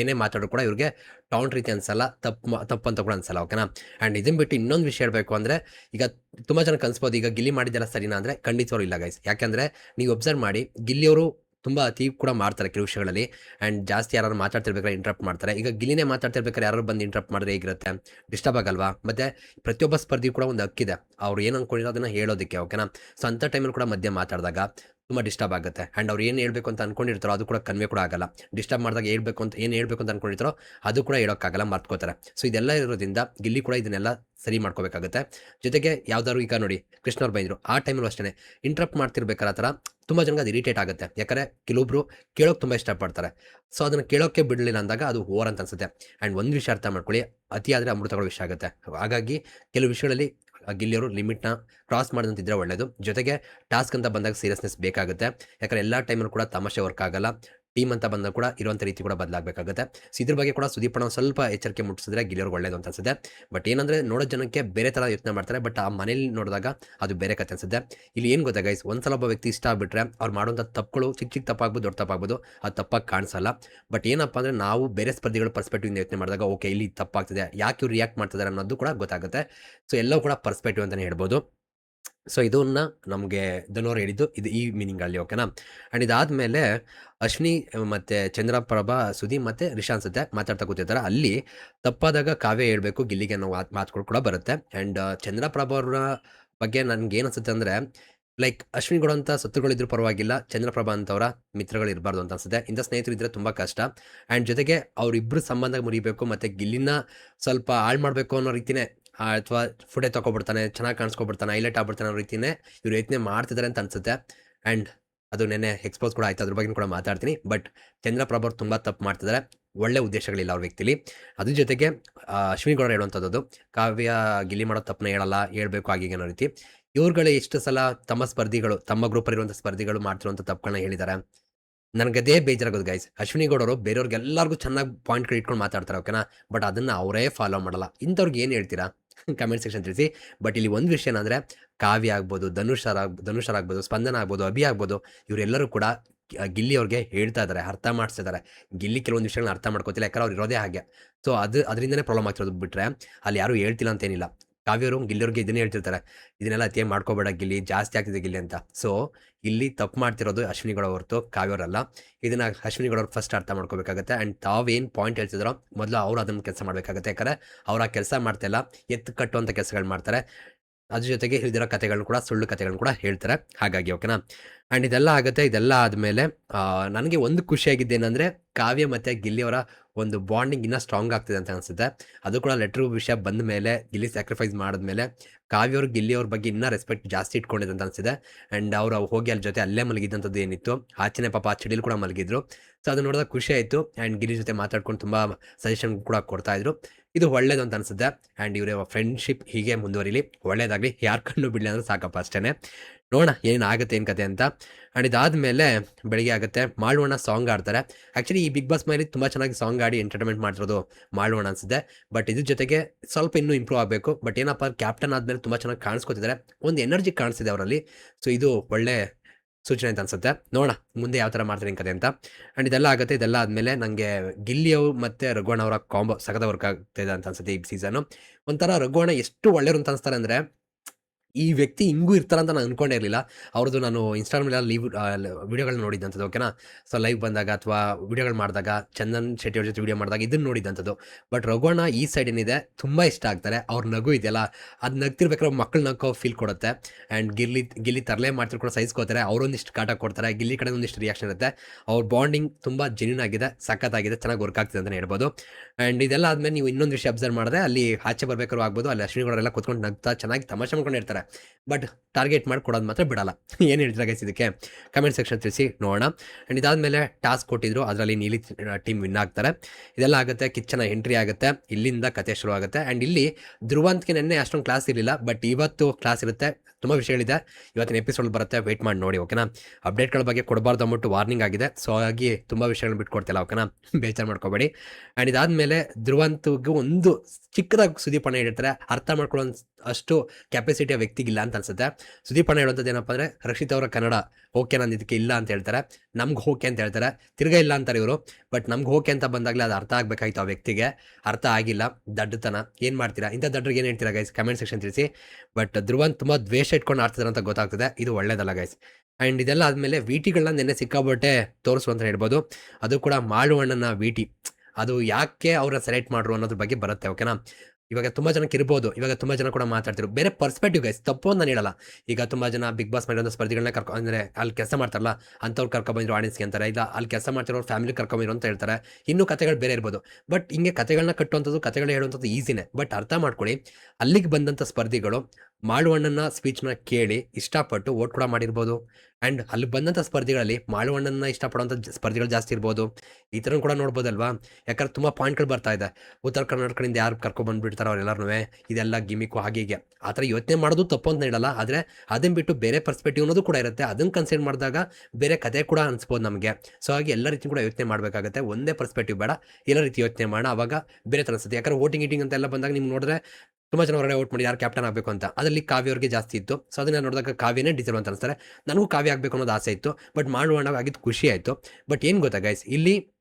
ಏನೇ ಮಾತಾಡೋ ಕೂಡ ಇವ್ರಿಗೆ ಟೌಂಟ್ ರೀತಿ ಅನ್ಸಲ್ಲ, ತಪ್ಪು ತಪ್ಪು ಅಂತ ಕೂಡ ಅನ್ಸಲ್ಲ ಓಕೆನಾ ಆ್ಯಂಡ್ ಇದನ್ನ ಬಿಟ್ಟು ಇನ್ನೊಂದು ವಿಷಯ ಹೇಳಬೇಕು ಅಂದರೆ, ಈಗ ತುಂಬ ಜನ ಕನ್ಸ್ಬೋದು ಈಗ ಗಿಲ್ಲಿ ಮಾಡಿದ್ದೆಲ್ಲ ಸರಿನಾ ಅಂದರೆ ಖಂಡಿತವರು ಇಲ್ಲ ಗೈಸ್ ಯಾಕೆಂದರೆ ನೀವು ಒಬ್ಸರ್ವ್ ಮಾಡಿ, ಗಿಲ್ಲಿಯವರು ತುಂಬ ಅತಿ ಕೂಡ ಮಾಡ್ತಾರೆ ಕೆಲವು ವಿಷಯಗಳಲ್ಲಿ ಆ್ಯಂಡ್ ಜಾಸ್ತಿ ಯಾರು ಮಾತಾಡ್ತಿರ್ಬೇಕಾದ್ರೆ ಇಂಟ್ರಪ್ಟ್ ಮಾಡ್ತಾರೆ. ಈಗ ಗಿಲ್ಲಿನೇ ಮಾತಾಡ್ತಿರ್ಬೇಕಾದ್ರೆ ಯಾರು ಬಂದು ಇಂಟ್ರಪ್ಟ್ ಮಾಡಿದ್ರೆ ಹೇಗಿರುತ್ತೆ? ಡಿಸ್ಟರ್ಬ್ ಆಗಲ್ವಾ? ಮತ್ತು ಪ್ರತಿಯೊಬ್ಬ ಸ್ಪರ್ಧಿ ಕೂಡ ಒಂದು ಹಕ್ಕಿದೆ. ಅವ್ರು ಏನು ಅಂದ್ಕೊಂಡಿರೋ ಅದನ್ನು ಹೇಳೋದಕ್ಕೆ ಓಕೆನಾ ಸೊ ಅಂಥ ಟೈಮಲ್ಲಿ ಕೂಡ ಮಧ್ಯೆ ಮಾತಾಡಿದಾಗ ತುಂಬ ಡಿಸ್ಟರ್ಬ್ ಆಗುತ್ತೆ. ಆ್ಯಂಡ್ ಅವ್ರು ಏನು ಹೇಳಬೇಕು ಅಂತ ಅನ್ಕೊಂಡಿರ್ತಾರೋ ಅದು ಕೂಡ ಕನ್ವೆ ಕೂಡ ಆಗಲ್ಲ. ಡಿಸ್ಟರ್ಬ್ ಮಾಡಿದಾಗ ಹೇಳಬೇಕು ಅಂತ, ಏನು ಹೇಳಬೇಕು ಅಂತ ಅನ್ಕೊಂಡಿರ್ತಾರೋ ಅದು ಕೂಡ ಹೇಳೋಕ್ಕಾಗಲ್ಲ, ಮರ್ತ್ಕೋತಾರೆ. ಸೊ ಇದೆಲ್ಲ ಇರೋದ್ರಿಂದ ಗಿಲ್ಲಿ ಕೂಡ ಇದನ್ನೆಲ್ಲ ಸರಿ ಮಾಡ್ಕೋಬೇಕಾಗುತ್ತೆ. ಜೊತೆಗೆ ಯಾವ್ದಾದ್ರು ಈಗ ನೋಡಿ ಕೃಷ್ಣವ್ರು ಬೈದರು. ಆ ಟೈಮಲ್ಲೂ ಅಷ್ಟೇ ಇಂಟ್ರಪ್ಟ್ ಮಾಡ್ತಿರ್ಬೇಕಾದ್ರೆ ಆ ಥರ ತುಂಬ ಜನಕ್ಕೆ ಅದು ಇರಿಟೇಟ್ ಆಗುತ್ತೆ. ಯಾಕಂದರೆ ಕೆಲವೊಬ್ರು ಕೇಳೋಕೆ ತುಂಬ ಇಷ್ಟಪಡ್ತಾರೆ. ಸೊ ಅದನ್ನು ಕೇಳೋಕ್ಕೆ ಬಿಡಲಿಲ್ಲ ಅಂದಾಗ ಅದು ಓವರ್ ಅಂತ ಅನ್ಸುತ್ತೆ. ಆ್ಯಂಡ್ ಒಂದು ವಿಷಯ ಅರ್ಥ ಮಾಡ್ಕೊಳ್ಳಿ, ಅತಿಯಾದರೆ ಅಮೃತಗಳ ವಿಷಯ ಆಗುತ್ತೆ. ಹಾಗಾಗಿ ಕೆಲವು ವಿಷಯಗಳಲ್ಲಿ ಗಿಲ್ಲಿಯವರು ಲಿಮಿಟ್ನ ಕ್ರಾಸ್ ಮಾಡಿದಂತಿದ್ರೆ ಒಳ್ಳೆಯದು ಜೊತೆಗೆ, ಟಾಸ್ಕ್ ಅಂತ ಬಂದಾಗ ಸೀರಿಯಸ್ನೆಸ್ ಬೇಕಾಗುತ್ತೆ. ಯಾಕಂದರೆ ಎಲ್ಲ ಟೈಮಲ್ಲೂ ಕೂಡ ತಮಾಷೆ ವರ್ಕ್ ಆಗಲ್ಲ. ಟೀಮ್ ಅಂತ ಬಂದಾಗ ಕೂಡ ಇರುವಂಥ ರೀತಿ ಕೂಡ ಬದಲಾಗಬೇಕಾಗುತ್ತೆ. ಸೊ ಇದ್ರ ಬಗ್ಗೆ ಕೂಡ ಸುದೀಪ್ ಅಣ್ಣ ಸ್ವಲ್ಪ ಎಚ್ಚರಿಕೆ ಮುಟ್ಟಿಸಿದ್ರೆ ಗಿಲ್ಲಿಯವ್ರಿಗೆ ಒಳ್ಳೇದು ಅಂತ ಅನ್ಸುತ್ತೆ. ಬಟ್ ಏನಂದರೆ ನೋಡೋ ಜನಕ್ಕೆ ಬೇರೆ ಥರ ಯೋಚನೆ ಮಾಡ್ತಾರೆ. ಬಟ್ ಆ ಮನೇಲಿ ನೋಡಿದಾಗ ಅದು ಬೇರೆ ಕತೆ ಅನ್ಸುತ್ತೆ. ಇಲ್ಲಿ ಏನು ಗೊತ್ತಾ ಗೈಸ್ ಒಂದ್ಸಲ ಒಬ್ಬ ವ್ಯಕ್ತಿ ಇಷ್ಟ ಆಗ್ಬಿಟ್ರೆ ಅವ್ರು ಮಾಡುವಂಥ ತಪ್ಪುಗಳು ಚಿಕ್ಕ ಚಿಕ್ಕ ತಪ್ಪಾಗ್ಬೋದು, ದೊಡ್ಡ ತಪ್ಪಾಗ್ಬೋದು, ಅದು ತಪ್ಪಾಗಿ ಕಾಣಿಸಲ್ಲ. ಬಟ್ ಏನಪ್ಪ ಅಂದರೆ ನಾವು ಬೇರೆ ಸ್ಪರ್ಧಿಗಳ ಪರ್ಸ್ಪೆಕ್ಟಿವ್ ಯೋಚನೆ ಮಾಡಿದಾಗ ಓಕೆ ಇಲ್ಲಿ ತಪ್ಪಾಗ್ತಿದೆ. ಯಾಕೆ ಇವ್ರು ರಿಯಾಕ್ಟ್ ಮಾಡ್ತಿದ್ದಾರೆ ಅನ್ನೋದು ಕೂಡ ಗೊತ್ತಾಗುತ್ತೆ. ಸೊ ಎಲ್ಲವೂ ಕೂಡ ಪರ್ಸ್ಪೆಕ್ಟಿವ್ ಅಂತಲೇ ಹೇಳ್ಬೋದು. ಸೊ, ಇದನ್ನ ನಮಗೆ ಧನೋರ್ ಹೇಳಿದ್ದು, ಇದು ಈ ಮೀನಿಂಗಲ್ಲಿ ಓಕೆನಾ ಆ್ಯಂಡ್ ಇದಾದಮೇಲೆ ಅಶ್ವಿನಿ ಮತ್ತು ಚಂದ್ರಪ್ರಭಾ ಸುದಿ ಮತ್ತು ರಿಷಾನ್ ಸತೆ ಮಾತಾಡ್ತಾ ಕೂತಿರ್ತಾರೆ. ಅಲ್ಲಿ ತಪ್ಪಾದಾಗ ಕಾವ್ಯ ಹೇಳಬೇಕು, ಗಿಲ್ಲಿಗೆ ಅನ್ನೋ ಮಾತು ಮಾತುಗಳು ಕೂಡ ಬರುತ್ತೆ. ಆ್ಯಂಡ್ ಚಂದ್ರಪ್ರಭಾ ಅವರ ಬಗ್ಗೆ ನನಗೆ ಏನು ಅನ್ಸುತ್ತೆ ಅಂದರೆ ಲೈಕ್ ಅಶ್ವಿನಿ ಕೊಡುವಂಥ ಅಂತ ಸತ್ತುಗಳಿದ್ರು ಪರವಾಗಿಲ್ಲ, ಚಂದ್ರಪ್ರಭಾ ಅಂತವರ ಮಿತ್ರಗಳು ಇರಬಾರ್ದು ಅಂತ ಅನ್ಸುತ್ತೆ. ಇಂಥ ಸ್ನೇಹಿತರು ಇದ್ರೆ ತುಂಬ ಕಷ್ಟ. ಆ್ಯಂಡ್ ಜೊತೆಗೆ ಅವರಿಬ್ಬರು ಸಂಬಂಧ ಮುರಿಬೇಕು, ಮತ್ತು ಗಿಲ್ಲಿನ ಸ್ವಲ್ಪ ಹಾಳು ಮಾಡಬೇಕು ಅನ್ನೋ ರೀತಿನೇ ಅಥವಾ ಫುಟೇ ತಗೊಬಿಡ್ತಾನೆ ಚೆನ್ನಾಗಿ ಕಾಣಿಸ್ಕೊಬಿಡ್ತಾನೆ, ಹೈಲೈಟ್ ಆಗ್ಬಿಡ್ತಾನೆ ಅನ್ನೋ ರೀತಿಯೇ ಇವ್ರು ಯತ್ನೆ ಮಾಡ್ತಿದ್ದಾರೆ ಅಂತ ಅನ್ಸುತ್ತೆ. ಆ್ಯಂಡ್ ಅದು ನೆನೆ ಎಕ್ಸ್ಪೋಸ್ ಕೂಡ ಆಯ್ತು, ಅದ್ರ ಬಗ್ಗೆ ಕೂಡ ಮಾತಾಡ್ತೀನಿ. ಬಟ್ ಚಂದ್ರಪ್ರಭಾ ಅವ್ರು ತುಂಬ ತಪ್ಪು ಮಾಡ್ತಿದ್ದಾರೆ ಒಳ್ಳೆ ಉದ್ದೇಶಗಳಿಲ್ಲ ಅವ್ರ ವ್ಯಕ್ತಿಲಿ. ಅದ್ರ ಜೊತೆಗೆ ಅಶ್ವಿನಿ ಗೌಡ ಹೇಳುವಂಥದ್ದು ಕಾವ್ಯ ಗಿಲ್ಲಿ ಮಾಡೋ ತಪ್ಪನ್ನ ಹೇಳಲ್ಲ, ಹೇಳ್ಬೇಕು ಹಾಗೆ ಅನ್ನೋ ರೀತಿ. ಇವ್ರುಗಳು ಎಷ್ಟು ಸಲ ತಮ್ಮ ಸ್ಪರ್ಧಿಗಳು, ತಮ್ಮ ಗ್ರೂಪಲ್ಲಿರುವಂಥ ಸ್ಪರ್ಧಿಗಳು ಮಾಡ್ತಿರುವಂಥ ತಪ್ಪುಗಳನ್ನ ಹೇಳಿದ್ದಾರೆ ನನಗದೇ ಬೇಜಾರಾಗೋದು ಗೈಸ್ ಅಶ್ವಿನಿ ಗೌಡರು ಬೇರೆಯವ್ರಿಗೆಲ್ಲರಿಗೂ ಚೆನ್ನಾಗಿ ಪಾಯಿಂಟ್ಗಳು ಇಟ್ಕೊಂಡು ಮಾತಾಡ್ತಾರೆ ಓಕೆನಾ ಬಟ್ ಅದನ್ನು ಅವರೇ ಫಾಲೋ ಮಾಡಲ್ಲ. ಇಂಥವ್ರಿಗೆ ಏನು ಹೇಳ್ತೀರಾ? ಕಮೆಂಟ್ ಸೆಕ್ಷನ್ ತಿಳಿಸಿ. ಬಟ್ ಇಲ್ಲಿ ಒಂದು ವಿಷಯ ಏನಂದರೆ, ಕಾವ್ಯ ಆಗ್ಬೋದು ಧನುಷರ್ ಆಗ್ಬೋದು, ಸ್ಪಂದನ ಆಗ್ಬೋದು, ಅಭಿ ಆಗ್ಬೋದು, ಇವರೆಲ್ಲರೂ ಕೂಡ ಗಿಲ್ಲಿ ಅವ್ರಿಗೆ ಹೇಳ್ತಾ ಇದ್ದಾರೆ ಅರ್ಥ ಮಾಡಿಸ್ತಿದ್ದಾರೆ ಗಿಲ್ಲಿ ಕೆಲವೊಂದು ವಿಷಯಗಳನ್ನ ಅರ್ಥ ಮಾಡ್ಕೋತಿಲ್ಲ, ಯಾಕಂದ್ರೆ ಅವ್ರು ಇರೋದೇ ಹಾಗೆ. ಸೊ ಅದು, ಅದರಿಂದನೇ ಪ್ರಾಬ್ಲಮ್ ಆಗ್ತಿರೋದು ಬಿಟ್ಟರೆ ಅಲ್ಲಿ ಯಾರು ಹೇಳ್ತಿಲ್ಲ ಅಂತೇನಿಲ್ಲ. ಕಾವ್ಯರು ಗಿಲ್ಲಿಯವ್ರಿಗೆ ಇದನ್ನೇ ಹೇಳ್ತಿರ್ತಾರೆ. ಇದನ್ನೆಲ್ಲ ಅತಿಯಾಗಿ ಮಾಡ್ಕೋಬೇಡ ಗಿಲ್ಲಿ, ಜಾಸ್ತಿ ಆಗ್ತಿದೆ ಗಿಲ್ಲಿ ಅಂತ. ಸೊ ಇಲ್ಲಿ ತಪ್ಪು ಮಾಡ್ತಿರೋದು ಅಶ್ವಿನಿಗಳ ಹೊರತು ಕಾವ್ಯವರಲ್ಲ ಇದನ್ನ ಅಶ್ವಿನಿ ಗೌಡ ಫಸ್ಟ್ ಅರ್ಥ ಮಾಡ್ಕೋಬೇಕಾಗತ್ತೆ. ಆ್ಯಂಡ್ ತಾವೇನು ಪಾಯಿಂಟ್ ಹೇಳ್ತಿದ್ರೋ, ಮೊದಲು ಅವ್ರು ಅದನ್ನು ಕೆಲಸ ಮಾಡಬೇಕಾಗುತ್ತೆ. ಯಾಕಂದರೆ ಅವ್ರು ಆ ಕೆಲಸ ಮಾಡ್ತಿಲ್ಲ, ಎತ್ತು ಕಟ್ಟುವಂಥ ಕೆಲಸಗಳು ಮಾಡ್ತಾರೆ. ಅದ್ರ ಜೊತೆಗೆ ಇಲ್ದಿರೋ ಕಥೆಗಳು ಕೂಡ, ಸುಳ್ಳು ಕಥೆಗಳು ಕೂಡ ಹೇಳ್ತಾರೆ. ಹಾಗಾಗಿ ಓಕೆನಾ? ಆ್ಯಂಡ್ ಇದೆಲ್ಲ ಆಗುತ್ತೆ, ಇದೆಲ್ಲ ಆದಮೇಲೆ ನನಗೆ ಒಂದು ಖುಷಿಯಾಗಿದ್ದೇನೆಂದರೆ, ಕಾವ್ಯ ಮತ್ತು ಗಿಲ್ಲಿಯವರ ಒಂದು ಬಾಂಡಿಂಗ್ ಇನ್ನೂ ಸ್ಟ್ರಾಂಗ್ ಆಗ್ತಿದೆ ಅಂತ ಅನಿಸುತ್ತೆ. ಅದು ಕೂಡ ಲೆಟ್ರ್ ವಿಷಯ ಬಂದ ಮೇಲೆ, ಗಿಲ್ಲಿ ಸ್ಯಾಕ್ರಿಫೈಸ್ ಮಾಡಿದ್ಮೇಲೆ ಕಾವ್ಯವ್ರು ಗಿಲ್ಲಿಯವ್ರ ಬಗ್ಗೆ ಇನ್ನೂ ರೆಸ್ಪೆಕ್ಟ್ ಜಾಸ್ತಿ ಇಟ್ಕೊಂಡಿದೆ ಅಂತ ಅನಿಸಿದೆ ಆ್ಯಂಡ್ ಅವರು ಹೋಗಿ ಅಲ್ಲಿ ಜೊತೆ ಅಲ್ಲೇ ಮಲಗಿದ್ದಂಥದ್ದು ಏನಿತ್ತು, ಆಚೆನೇ ಪಾಪ ಆ ಚಳಿಲಿ ಕೂಡ ಮಲಗಿದ್ರು. ಸೊ ಅದು ನೋಡಿದಾಗ ಖುಷಿ ಆಯಿತು. ಆ್ಯಂಡ್ ಗಿಲ್ಲಿ ಜೊತೆ ಮಾತಾಡ್ಕೊಂಡು ತುಂಬ ಸಜೆಷನ್ ಕೂಡ ಕೊಡ್ತಾ ಇದ್ರು. ಇದು ಒಳ್ಳೇದು ಅಂತ ಅನಿಸುತ್ತೆ. ಆ್ಯಂಡ್ ಇವರ ಫ್ರೆಂಡ್ಶಿಪ್ ಹೀಗೆ ಮುಂದುವರಿಲಿ. ಒಳ್ಳೇದಾಗಲಿ. ಯಾರು ಕಣ್ಣು ಬಿಡಲಿ ಅಂದ್ರೆ ಸಾಕಪ್ಪ ಅಷ್ಟೇ ನೋಡೋಣ ಏನಾಗುತ್ತೆ ಏನು ಕತೆ ಅಂತ. ಆ್ಯಂಡ್ ಇದಾದಮೇಲೆ ಬೆಳಿಗ್ಗೆ ಆಗುತ್ತೆ. ಮಾಳುವಣ್ಣ ಸಾಂಗ್ ಆಡ್ತಾರೆ ಆ್ಯಕ್ಚುಲಿ ಈ ಬಿಗ್ ಬಾಸ್ ಮೇಲೆ ತುಂಬ ಚೆನ್ನಾಗಿ ಸಾಂಗ್ ಆಡಿ ಎಂಟರ್ಟೈನ್ಮೆಂಟ್ ಮಾಡ್ತಿರೋದು ಮಾಳುವಣ್ಣ ಅನಿಸುತ್ತೆ. ಬಟ್ ಇದ್ರ ಜೊತೆಗೆ ಸ್ವಲ್ಪ ಇನ್ನೂ ಇಂಪ್ರೂವ್ ಆಗಬೇಕು. ಬಟ್ ಏನಪ್ಪ ಕ್ಯಾಪ್ಟನ್ ಆದಮೇಲೆ ತುಂಬ ಚೆನ್ನಾಗಿ ಕಾಣಿಸ್ಕೊತಿದ್ದಾರೆ ಒಂದು ಎನರ್ಜಿ ಕಾಣಿಸ್ತಿದೆ ಅವರಲ್ಲಿ. ಸೊ ಇದು ಒಳ್ಳೆ ಸೂಚನೆ ಅಂತ ಅನ್ಸುತ್ತೆ. ನೋಡೋಣ, ಮುಂದೆ ಯಾವ ಥರ ಮಾಡ್ತಾರೆ ಕಥೆ ಕತೆ ಅಂತ. ಆ್ಯಂಡ್ ಇದೆಲ್ಲ ಆಗುತ್ತೆ, ಇದೆಲ್ಲ ಆದಮೇಲೆ ನನಗೆ ಗಿಲ್ಲಿಯವು ಮತ್ತು ರಘುವಣ ಅವರ ಕಾಂಬೋ ಸಖತ ವರ್ಕ್ ಆಗ್ತಿದೆ ಅಂತ ಅನ್ಸುತ್ತೆ ಈ ಸೀಸನು ಒಂಥರ ರಘುವಣ ಎಷ್ಟು ಒಳ್ಳೆಯವರು ಅಂತ ಅನಿಸ್ತಾರೆ ಅಂದರೆ ಈ ವ್ಯಕ್ತಿ ಹಿಂಗೂ ಇರ್ತಾರೆ ಅಂತ ನಾನು ಅನ್ಕೊಂಡೇ ಇರಲಿಲ್ಲ. ಅವ್ರದ್ದು ನಾನು ಇನ್ಸ್ಟಾಗ್ರಾಮಲ್ಲಿ ಲೀವ್ ವಿಡಿಯೋಗಳನ್ನ ನೋಡಿದ್ದಂಥದ್ದು ಓಕೆನಾ ಸೊ ಲೈವ್ ಬಂದಾಗ ಅಥವಾ ವೀಡಿಯೋಗಳು ಮಾಡಿದಾಗ, ಚಂದನ್ ಶೆಟ್ಟಿ ಅವ್ರ ಜೊತೆ ವಿಡಿಯೋ ಮಾಡಿದಾಗ ಇದನ್ನು ನೋಡಿದ್ದಂಥದ್ದು ಬಟ್ ರಘುವಣ್ಣ ಈ ಸೈಡ್ ಏನಿದೆ, ತುಂಬ ಇಷ್ಟ ಆಗ್ತಾರೆ. ಅವ್ರ ನಗು ಇದೆಯಲ್ಲ, ಅದು ನಗ್ತಿರ್ಬೇಕಾದ್ರೆ ಮಕ್ಕಳು ನಗೋ ಫೀಲ್ ಕೊಡುತ್ತೆ. ಆ್ಯಂಡ್ ಗಿಲ್ಲಿ ಗಿಲ್ಲಿ ತರಲೆ ಮಾಡ್ತಿರ್ಕೊಂಡು ಸಹಿಸ್ಕೋತಾರೆ ಅವರೊಂದಿಷ್ಟು ಕಾಟ ಕೊಡ್ತಾರೆ. ಗಿಲ್ಲಿ ಕಡೆ ಒಂದಿಷ್ಟು ರಿಯಾಕ್ಷನ್ ಇರುತ್ತೆ. ಅವ್ರ ಬಾಂಡಿಂಗ್ ತುಂಬ ಜೆನ್ಯೂನ್ ಆಗಿದೆ, ಸಖತ್ತಾಗಿದೆ, ಚೆನ್ನಾಗಿ ವರ್ಕ್ ಆಗ್ತಿದೆ ಅಂತಲೇ ಹೇಳ್ಬೋದು. ಆ್ಯಂಡ್ ಇದೆಲ್ಲ ಆದಮೇಲೆ ನೀವು ಇನ್ನೊಂದು ವಿಷಯ ಅಬ್ಸರ್ವ್ ಮಾಡಿದ್ರೆ ಅಲ್ಲಿ ಆಚೆ ಬರಬೇಕಾದ್ರೂ ಆಗ್ಬೋದು. ಅಲ್ಲಿ ಅಶ್ವಿನಿ ಕುತ್ಕೊಂಡು ನಗ್ತಾ ಚೆನ್ನಾಗಿ ತಮಾಷೆ ಮಾಡ್ಕೊಂಡು ಇರ್ತಾರೆ ಬಟ್ ಟಾರ್ಗೆಟ್ ಮಾಡಿ ಕೊಡೋದು ಮಾತ್ರ ಬಿಡಲ್ಲ. ಏನು ಹೇಳ್ತೀರಾ ಗೈಸ್ ಇದಕ್ಕೆ? ಕಮೆಂಟ್ ಸೆಕ್ಷನ್ ತಿಳಿಸಿ ನೋಡೋಣ. ಆ್ಯಂಡ್ ಇದಾದಮೇಲೆ ಟಾಸ್ಕ್ ಕೊಟ್ಟಿದ್ರು, ಅದರಲ್ಲಿ ನೀಲಿ ಟೀಮ್ ವಿನ್ ಆಗ್ತಾರೆ. ಇದೆಲ್ಲ ಆಗುತ್ತೆ, ಕಿಚ್ಚನ ಎಂಟ್ರಿ ಆಗುತ್ತೆ, ಇಲ್ಲಿಂದ ಕತೆ ಶುರು ಆಗುತ್ತೆ. ಆ್ಯಂಡ್ ಇಲ್ಲಿ ಧ್ರುವಂತ್ಗೆ ನೆನ್ನೆ ಅಷ್ಟೊಂದು ಕ್ಲಾಸ್ ಇರಲಿಲ್ಲ ಬಟ್ ಇವತ್ತು ಕ್ಲಾಸ್ ಇರುತ್ತೆ. ತುಂಬ ವಿಷಯಗಳಿದೆ. ಇವತ್ತಿನ ಎಪಿಸೋಡ್ ಬರುತ್ತೆ ವೆಯ್ಟ್ ಮಾಡಿ ನೋಡಿ ಓಕೆನಾ ಅಪ್ಡೇಟ್ಗಳ ಬಗ್ಗೆ ಕೊಡಬಾರ್ದು ಅಂದ್ಬಿಟ್ಟು ವಾರ್ನಿಂಗ್ ಆಗಿದೆ. ಸೊ ಹಾಗಾಗಿ ತುಂಬ ವಿಷಯಗಳನ್ನ ಬಿಟ್ಕೊಡ್ತಿಲ್ಲ ಓಕೆನಾ ಬೇಜಾರು ಮಾಡ್ಕೋಬೇಡಿ. ಆ್ಯಂಡ್ ಇದಾದಮೇಲೆ ಧ್ರುವಂತ್ಗೂ ಒಂದು ಚಿಕ್ಕದಾಗಿ ಸುದೀಪಣ್ಣ ಹೇಳಿರ್ತಾರೆ ಅರ್ಥ ಮಾಡ್ಕೊಳ್ಳೋ ಅಷ್ಟು ಕೆಪಾಸಿಟಿಯ ವ್ಯಕ್ತಿಗಿಲ್ಲ ಅಂತ ಅನ್ಸುತ್ತೆ. ಸುದೀಪ್ ಅಣ್ಣ ಹೇಳುವಂಥದ್ದು ಏನಪ್ಪ ಅಂದರೆ, ರಕ್ಷಿತ್ ಅವರ ಕನ್ನಡ ಓಕೆ ನಾನು ಇದಕ್ಕೆ ಇಲ್ಲ ಅಂತ ಹೇಳ್ತಾರೆ. ನಮ್ಗೆ ಓಕೆ ಅಂತ ಹೇಳ್ತಾರೆ. ತಿರ್ಗಾ ಇಲ್ಲ ಅಂತಾರೆ ಇವರು. ಬಟ್ ನಮ್ಗೆ ಓಕೆ ಅಂತ ಬಂದಾಗಲೇ ಅದು ಅರ್ಥ ಆಗಬೇಕಾಯ್ತು ಆ ವ್ಯಕ್ತಿಗೆ. ಅರ್ಥ ಆಗಿಲ್ಲ. ದಡ್ಡತನ. ಏನು ಮಾಡ್ತೀರಾ? ಇಂಥ ದಡ್ಡರಿಗೆ ಏನು ಹೇಳ್ತೀರಾ ಗೈಸ್ ಕಮೆಂಟ್ ಸೆಕ್ಷನ್ ತಿಳಿಸಿ. ಬಟ್ ಧ್ರುವನ್ ತುಂಬ ದ್ವೇಷ ಇಟ್ಕೊಂಡು ಆಡ್ತಿದ್ದಾರೆ ಅಂತ ಗೊತ್ತಾಗ್ತದೆ. ಇದು ಒಳ್ಳೇದಲ್ಲ ಗೈಸ್ ಆ್ಯಂಡ್ ಇದೆಲ್ಲ ಆದಮೇಲೆ ವಿಟಿಗಳನ್ನ ನೆನ್ನೆ ಸಿಕ್ಕಾಬಟ್ಟೆ ತೋರಿಸು ಅಂತ ಹೇಳ್ಬೋದು. ಅದು ಕೂಡ ಮಾಳುವಣ್ಣನ ವಿಟಿ ಅದು ಯಾಕೆ ಅವರ ಸೆಲೆಕ್ಟ್ ಮಾಡ್ರು ಅನ್ನೋದ್ರ ಬಗ್ಗೆ ಬರುತ್ತೆ ಓಕೆನಾ ಇವಾಗ ತುಂಬ ಜನಕ್ಕೆ ಇರ್ಬೋದು ಇವಾಗ ತುಂಬ ಜನ ಕೂಡ ಮಾತಾಡ್ತಿರು. ಬೇರೆ ಪರ್ಸ್ಪೆಕ್ಟಿವ್ ಗೈಸ್ ತಪ್ಪು ನಾನು ಹೇಳಲ್ಲ. ಈಗ ತುಂಬ ಜನ ಬಿಗ್ ಬಾಸ್ ಮಾಡಿರೋ ಸ್ಪರ್ಧಿಗಳನ್ನ ಕರ್ಕೊ, ಅಂದರೆ ಅಲ್ಲಿ ಕೆಲಸ ಮಾಡ್ತಾರಲ್ಲ, ಅಂಥವ್ರು ಕರ್ಕೊಂಬಂದಿರೋ ಆಡಿಯನ್ಸ್ಗೆ ಅಂತಾರೆ. ಇಲ್ಲ, ಅಲ್ಲಿ ಕೆಲಸ ಮಾಡ್ತಿರೋರು ಫ್ಯಾಮಿಲಿ ಕರ್ಕೊಂಬಂದಿರೋ ಅಂತ ಹೇಳ್ತಾರೆ. ಇನ್ನೂ ಕತೆಗಳು ಬೇರೆ ಇರ್ಬೋದು. ಬಟ್ ಹಿಂಗೆ ಕತೆಗಳನ್ನ ಕಟ್ಟುವಂಥದ್ದು ಕತೆಗಳು ಹೇಳುವಂಥದ್ದು ಈಸಿನೇ ಬಟ್ ಅರ್ಥ ಮಾಡ್ಕೊಳ್ಳಿ, ಅಲ್ಲಿಗೆ ಬಂದಂಥ ಸ್ಪರ್ಧಿಗಳು ಮಾಳುವಣ್ಣನ ಸ್ಪೀಚ್ನ ಕೇಳಿ ಇಷ್ಟಪಟ್ಟು ಓಟ್ ಕೂಡ ಮಾಡಿರ್ಬೋದು. ಆ್ಯಂಡ್ ಅಲ್ಲಿ ಬಂದಂಥ ಸ್ಪರ್ಧಿಗಳಲ್ಲಿ ಮಾಳುವಣ್ಣನ ಇಷ್ಟಪಡುವಂಥ ಸ್ಪರ್ಧೆಗಳು ಜಾಸ್ತಿ ಇರ್ಬೋದು. ಈ ಥರ ಕೂಡ ನೋಡ್ಬೋದಲ್ವಾ? ಯಾಕಂದ್ರೆ ತುಂಬ ಪಾಯಿಂಟ್ಗಳು ಬರ್ತಾ ಇದೆ. ಉತ್ತರ ಕರ್ನಾಟಕದಿಂದ ಯಾರು ಕರ್ಕೊಂಡ್ಬಂದ್ಬಿಡ್ತಾರೋ ಅವರೆಲ್ಲರೂ ಇದೆಲ್ಲ ಗಿಮಿಕ್ಕು ಹೀಗೆ ಆ ಥರ ಯೋಚನೆ ಮಾಡೋದು ತಪ್ಪು ಅಂತ ಹೇಳಲ್ಲ. ಆದರೆ ಅದನ್ನು ಬಿಟ್ಟು ಬೇರೆ ಪರ್ಸ್ಪೆಕ್ಟಿವ್ ಅನ್ನೋದು ಕೂಡ ಇರುತ್ತೆ. ಅದನ್ನು ಕನ್ಸಿಡರ್ ಮಾಡಿದಾಗ ಬೇರೆ ಕತೆ ಕೂಡ ಅನಿಸ್ಬೋದು ನಮಗೆ. ಸೊ ಹಾಗೆ ಎಲ್ಲ ರೀತಿ ಕೂಡ ಯೋಚನೆ ಮಾಡಬೇಕಾಗುತ್ತೆ. ಒಂದೇ ಪರ್ಸ್ಪೆಕ್ಟಿವ್ ಬೇಡ. ಎಲ್ಲ ರೀತಿ ಯೋಚನೆ ಮಾಡೋಣ. ಆವಾಗ ಬೇರೆ ಥರ ಅನಿಸುತ್ತೆ ಯಾಕಂದ್ರೆ ವೋಟಿಂಗ್ ಗೀಟಿಂಗ್ ಅಂತೆಲ್ಲ ಬಂದಾಗ ನಿಮ್ಗೆ ನೋಡಿದ್ರೆ ತುಂಬ ಜನ ಹೊರಗಡೆ ಓಟ್ ಮಾಡಿ ಯಾರು ಕ್ಯಾಪ್ಟನ್ ಆಗಬೇಕು ಅಂತ. ಅದರಲ್ಲಿ ಕಾವ್ಯ ಅವರಿಗೆ ಜಾಸ್ತಿ ಇತ್ತು. ಸೊ ಅದನ್ನ ನೋಡಿದಾಗ ಕಾವ್ಯನೇ ಡಿಸರ್ವ್ ಅಂತ ಅನಿಸ್ತಾರೆ. ನನಗೂ ಕಾವ್ಯ ಆಗಬೇಕು ಅನ್ನೋದು ಆಸೆ ಇತ್ತು. ಬಟ್ ಮಾಡುವ ಆಗಿದ್ದು ಖುಷಿ ಆಯಿತು. ಬಟ್ ಏನು ಗೊತ್ತಾ ಗೈಸ್ ಇಲ್ಲಿ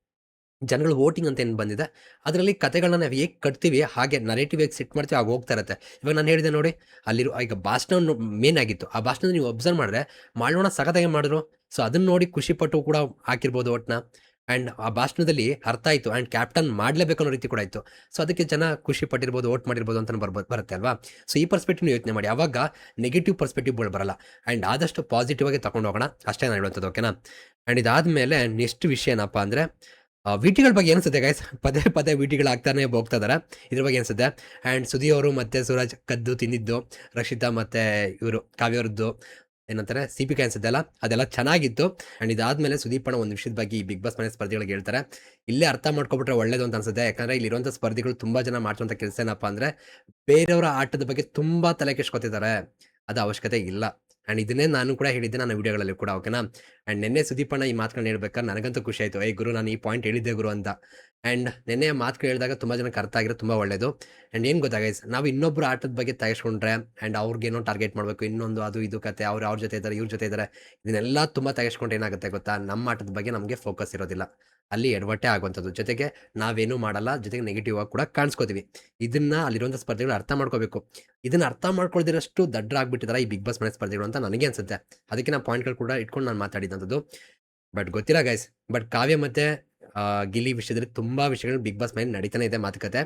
ಜನಗಳು ವೋಟಿಂಗ್ ಅಂತ ಏನು ಬಂದಿದೆ? ಅದರಲ್ಲಿ ಕತೆಗಳನ್ನ ನಾವು ಹೇಗೆ ಕಟ್ತೀವಿ, ಹಾಗೆ ನರೇಟಿವ್ ಹೇಗೆ ಸೆಟ್ ಮಾಡ್ತೀವಿ, ಆಗ ಹೋಗ್ತಾ ಇರುತ್ತೆ. ಇವಾಗ ನಾನು ಹೇಳಿದೆ ನೋಡಿ, ಅಲ್ಲಿರೋ ಈಗ ಭಾಷಣ ಮೇನ್ ಆಗಿತ್ತು. ಆ ಭಾಷಣ ನೀವು ಅಬ್ಸರ್ವ್ ಮಾಡಿದ್ರೆ ಮಾಡೋಣ ಸಖತ್ತಾಗಿ ಮಾಡಿದ್ರು. ಸೊ ಅದನ್ನ ನೋಡಿ ಖುಷಿಪಟ್ಟು ಕೂಡ ಹಾಕಿರ್ಬೋದು ಒಟ್ನ. ಆ್ಯಂಡ್ ಆ ಭಾಷಣದಲ್ಲಿ ಅರ್ಥ ಆಯಿತು. ಆ್ಯಂಡ್ ಕ್ಯಾಪ್ಟನ್ ಮಾಡಲೇಬೇಕು ಅನ್ನೋ ರೀತಿ ಕೂಡ ಆಯಿತು. ಸೊ ಅದಕ್ಕೆ ಜನ ಖುಷಿ ಪಟ್ಟಿರ್ಬೋದು, ಓಟ್ ಮಾಡಿರ್ಬೋದು ಅಂತ ಬರ್ಬೋದು ಬರುತ್ತೆ ಅಲ್ವಾ? ಸೊ ಈ ಪರ್ಸ್ಪೆಕ್ಟಿವ್ ಯೋಚನೆ ಮಾಡಿ. ಅವಾಗ ನೆಗೆಟಿವ್ ಪರ್ಸ್ಪೆಕ್ಟಿವ್ಗಳು ಬರಲ್ಲ. ಆ್ಯಂಡ್ ಆದಷ್ಟು ಪಾಸಿಟಿವ್ ಆಗಿ ತಗೊಂಡು ಹೋಗೋಣ. ಅಷ್ಟೇ ನಾನು ಹೇಳುವಂಥದ್ದು ಓಕೆನಾ ಆ್ಯಂಡ್ ಇದಾದಮೇಲೆ ನೆಕ್ಸ್ಟ್ ವಿಷಯ ಏನಪ್ಪ ಅಂದರೆ ವಿಟಿಗಳ ಬಗ್ಗೆ ಅನಿಸುತ್ತೆ ಗೈಸ್ ಪದೇ ಪದೇ ವಿಟಿಗಳು ಆಗ್ತಾನೆ ಹೋಗ್ತಾ ಇದಾರೆ. ಇದ್ರ ಬಗ್ಗೆ ಅನಿಸುತ್ತೆ ಆ್ಯಂಡ್ ಸುದಿ ಅವರು ಮತ್ತು ಸೂರಜ್ ಕದ್ದು ತಿಂದಿದ್ದು, ರಕ್ಷಿತಾ ಮತ್ತು ಇವರು ಕಾವ್ಯವರದ್ದು ಏನಂತಾರೆ ಸಿ ಪಿ ಅನ್ಸುತ್ತೆ ಅಲ್ಲ? ಅದೆಲ್ಲ ಚೆನ್ನಾಗಿತ್ತು. ಆ್ಯಂಡ್ ಇದಾದ್ಮೇಲೆ ಅಣ್ಣ ಒಂದು ವಿಷಯದ ಬಗ್ಗೆ ಈ ಬಿಗ್ ಬಾಸ್ ಮನೆ ಸ್ಪರ್ಧಿಗಳಿಗೆ ಹೇಳ್ತಾರೆ. ಇಲ್ಲೇ ಅರ್ಥ ಮಾಡ್ಕೊಬಿಟ್ರೆ ಒಳ್ಳೇದು ಅಂತ ಅನ್ಸುತ್ತೆ. ಯಾಕಂದ್ರೆ ಇಲ್ಲಿರುವಂಥ ಸ್ಪರ್ಧಿಗಳು ತುಂಬಾ ಜನ ಮಾಡ್ಸುವಂಥ ಕೆಲಸ ಏನಪ್ಪ ಅಂದ್ರೆ, ಬೇರೆಯವರ ಆಟದ ಬಗ್ಗೆ ತುಂಬಾ ತಲೆ ಕೆಡ್ಸ್ಕೊತಿದ್ದಾರೆ. ಅದು ಅವಶ್ಯಕತೆ ಇಲ್ಲ. ಆ್ಯಂಡ್ ಇದನ್ನೇ ನಾನು ಕೂಡ ಹೇಳಿದ್ದೆ ನನ್ನ ವಿಡಿಯೋಗಳಲ್ಲಿ ಕೂಡ ಓಕೆನಾ ಆ್ಯಂಡ್ ನಿನ್ನೆ ಸುದೀಪಣ್ಣ ಈ ಮಾತುಗಳನ್ನ ಹೇಳ್ಬೇಕಾದ್ರೆ ನನಗಂತೂ ಖುಷಿ ಆಯಿತು. ಏ ಗುರು, ನಾನು ಈ ಪಾಯಿಂಟ್ ಹೇಳಿದ್ದೆ ಗುರು ಅಂತ. ಆ್ಯಂಡ್ ನೆನ್ನೆ ಮಾತು ಕೇಳಿದಾಗ ತುಂಬ ಜನಕ್ಕೆ ಅರ್ಥ ಆಗಿರೋ ತುಂಬ ಒಳ್ಳೆಯದು ಆ್ಯಂಡ್ ಏನು ಗೊತ್ತಾಗೈಸ್ ನಾವು ಇನ್ನೊಬ್ಬರು ಆಟದ ಬಗ್ಗೆ ತೆಗೆಸ್ಕೊಂಡ್ರೆ ಆ್ಯಂಡ್ ಅವ್ರಿಗೇನೋ ಟಾರ್ಗೆಟ್ ಮಾಡಬೇಕು, ಇನ್ನೊಂದು ಅದು ಇದು ಕತೆ, ಅವ್ರು ಅವ್ರ ಜೊತೆ ಇದ್ದಾರೆ ಇವ್ರ ಜೊತೆ ಇದ್ದಾರೆ ಇದನ್ನೆಲ್ಲ ತುಂಬ ತೆಗೆಸ್ಕೊಂಡು ಏನಾಗುತ್ತೆ ಗೊತ್ತಾ? ನಮ್ಮ ಆಟದ ಬಗ್ಗೆ ನಮಗೆ ಫೋಕಸ್ ಇರೋದಿಲ್ಲ. ಅಲ್ಲಿ ಎಡವಟ್ಟೆ ಆಗುವಂಥದ್ದು. ಜೊತೆಗೆ ನಾವೇನು ಮಾಡಲ್ಲ, ಜೊತೆಗೆ ನೆಗೆಟಿವ್ ಆಗಿ ಕೂಡ ಕಾಣಿಸ್ಕೋತೀವಿ. ಇದನ್ನ ಅಲ್ಲಿರುವಂಥ ಸ್ಪರ್ಧೆಗಳು ಅರ್ಥ ಮಾಡ್ಕೋಬೇಕು. ಇದನ್ನ ಅರ್ಥ ಮಾಡ್ಕೊಳ್ದಿರಷ್ಟು ದಡ್ಡರಾಗ್ಬಿಟ್ಟಿದ್ದಾರೆ ಈ ಬಿಗ್ ಬಾಸ್ ಮನೆ ಸ್ಪರ್ಧೆಗಳು ಅಂತ ನನಗೆ ಅನ್ಸುತ್ತೆ. ಅದಕ್ಕೆ ನಾನು ಪಾಯಿಂಟ್ಗಳು ಕೂಡ ಇಟ್ಕೊಂಡು ನಾನು ಮಾತಾಡಿದಂಥದ್ದು ಬಟ್ ಗೊತ್ತಿಲ್ಲ ಗೈಸ್ ಬಟ್ ಕಾವ್ಯ ಮತ್ತೆ ಗಿಲ್ಲಿ ವಿಷಯದಲ್ಲಿ ತುಂಬಾ ವಿಷಯಗಳು ಬಿಗ್ ಬಾಸ್ ಮೇಲೆ ನಡೀತಾನೆ ಇದೆ ಮಾತುಕತೆ.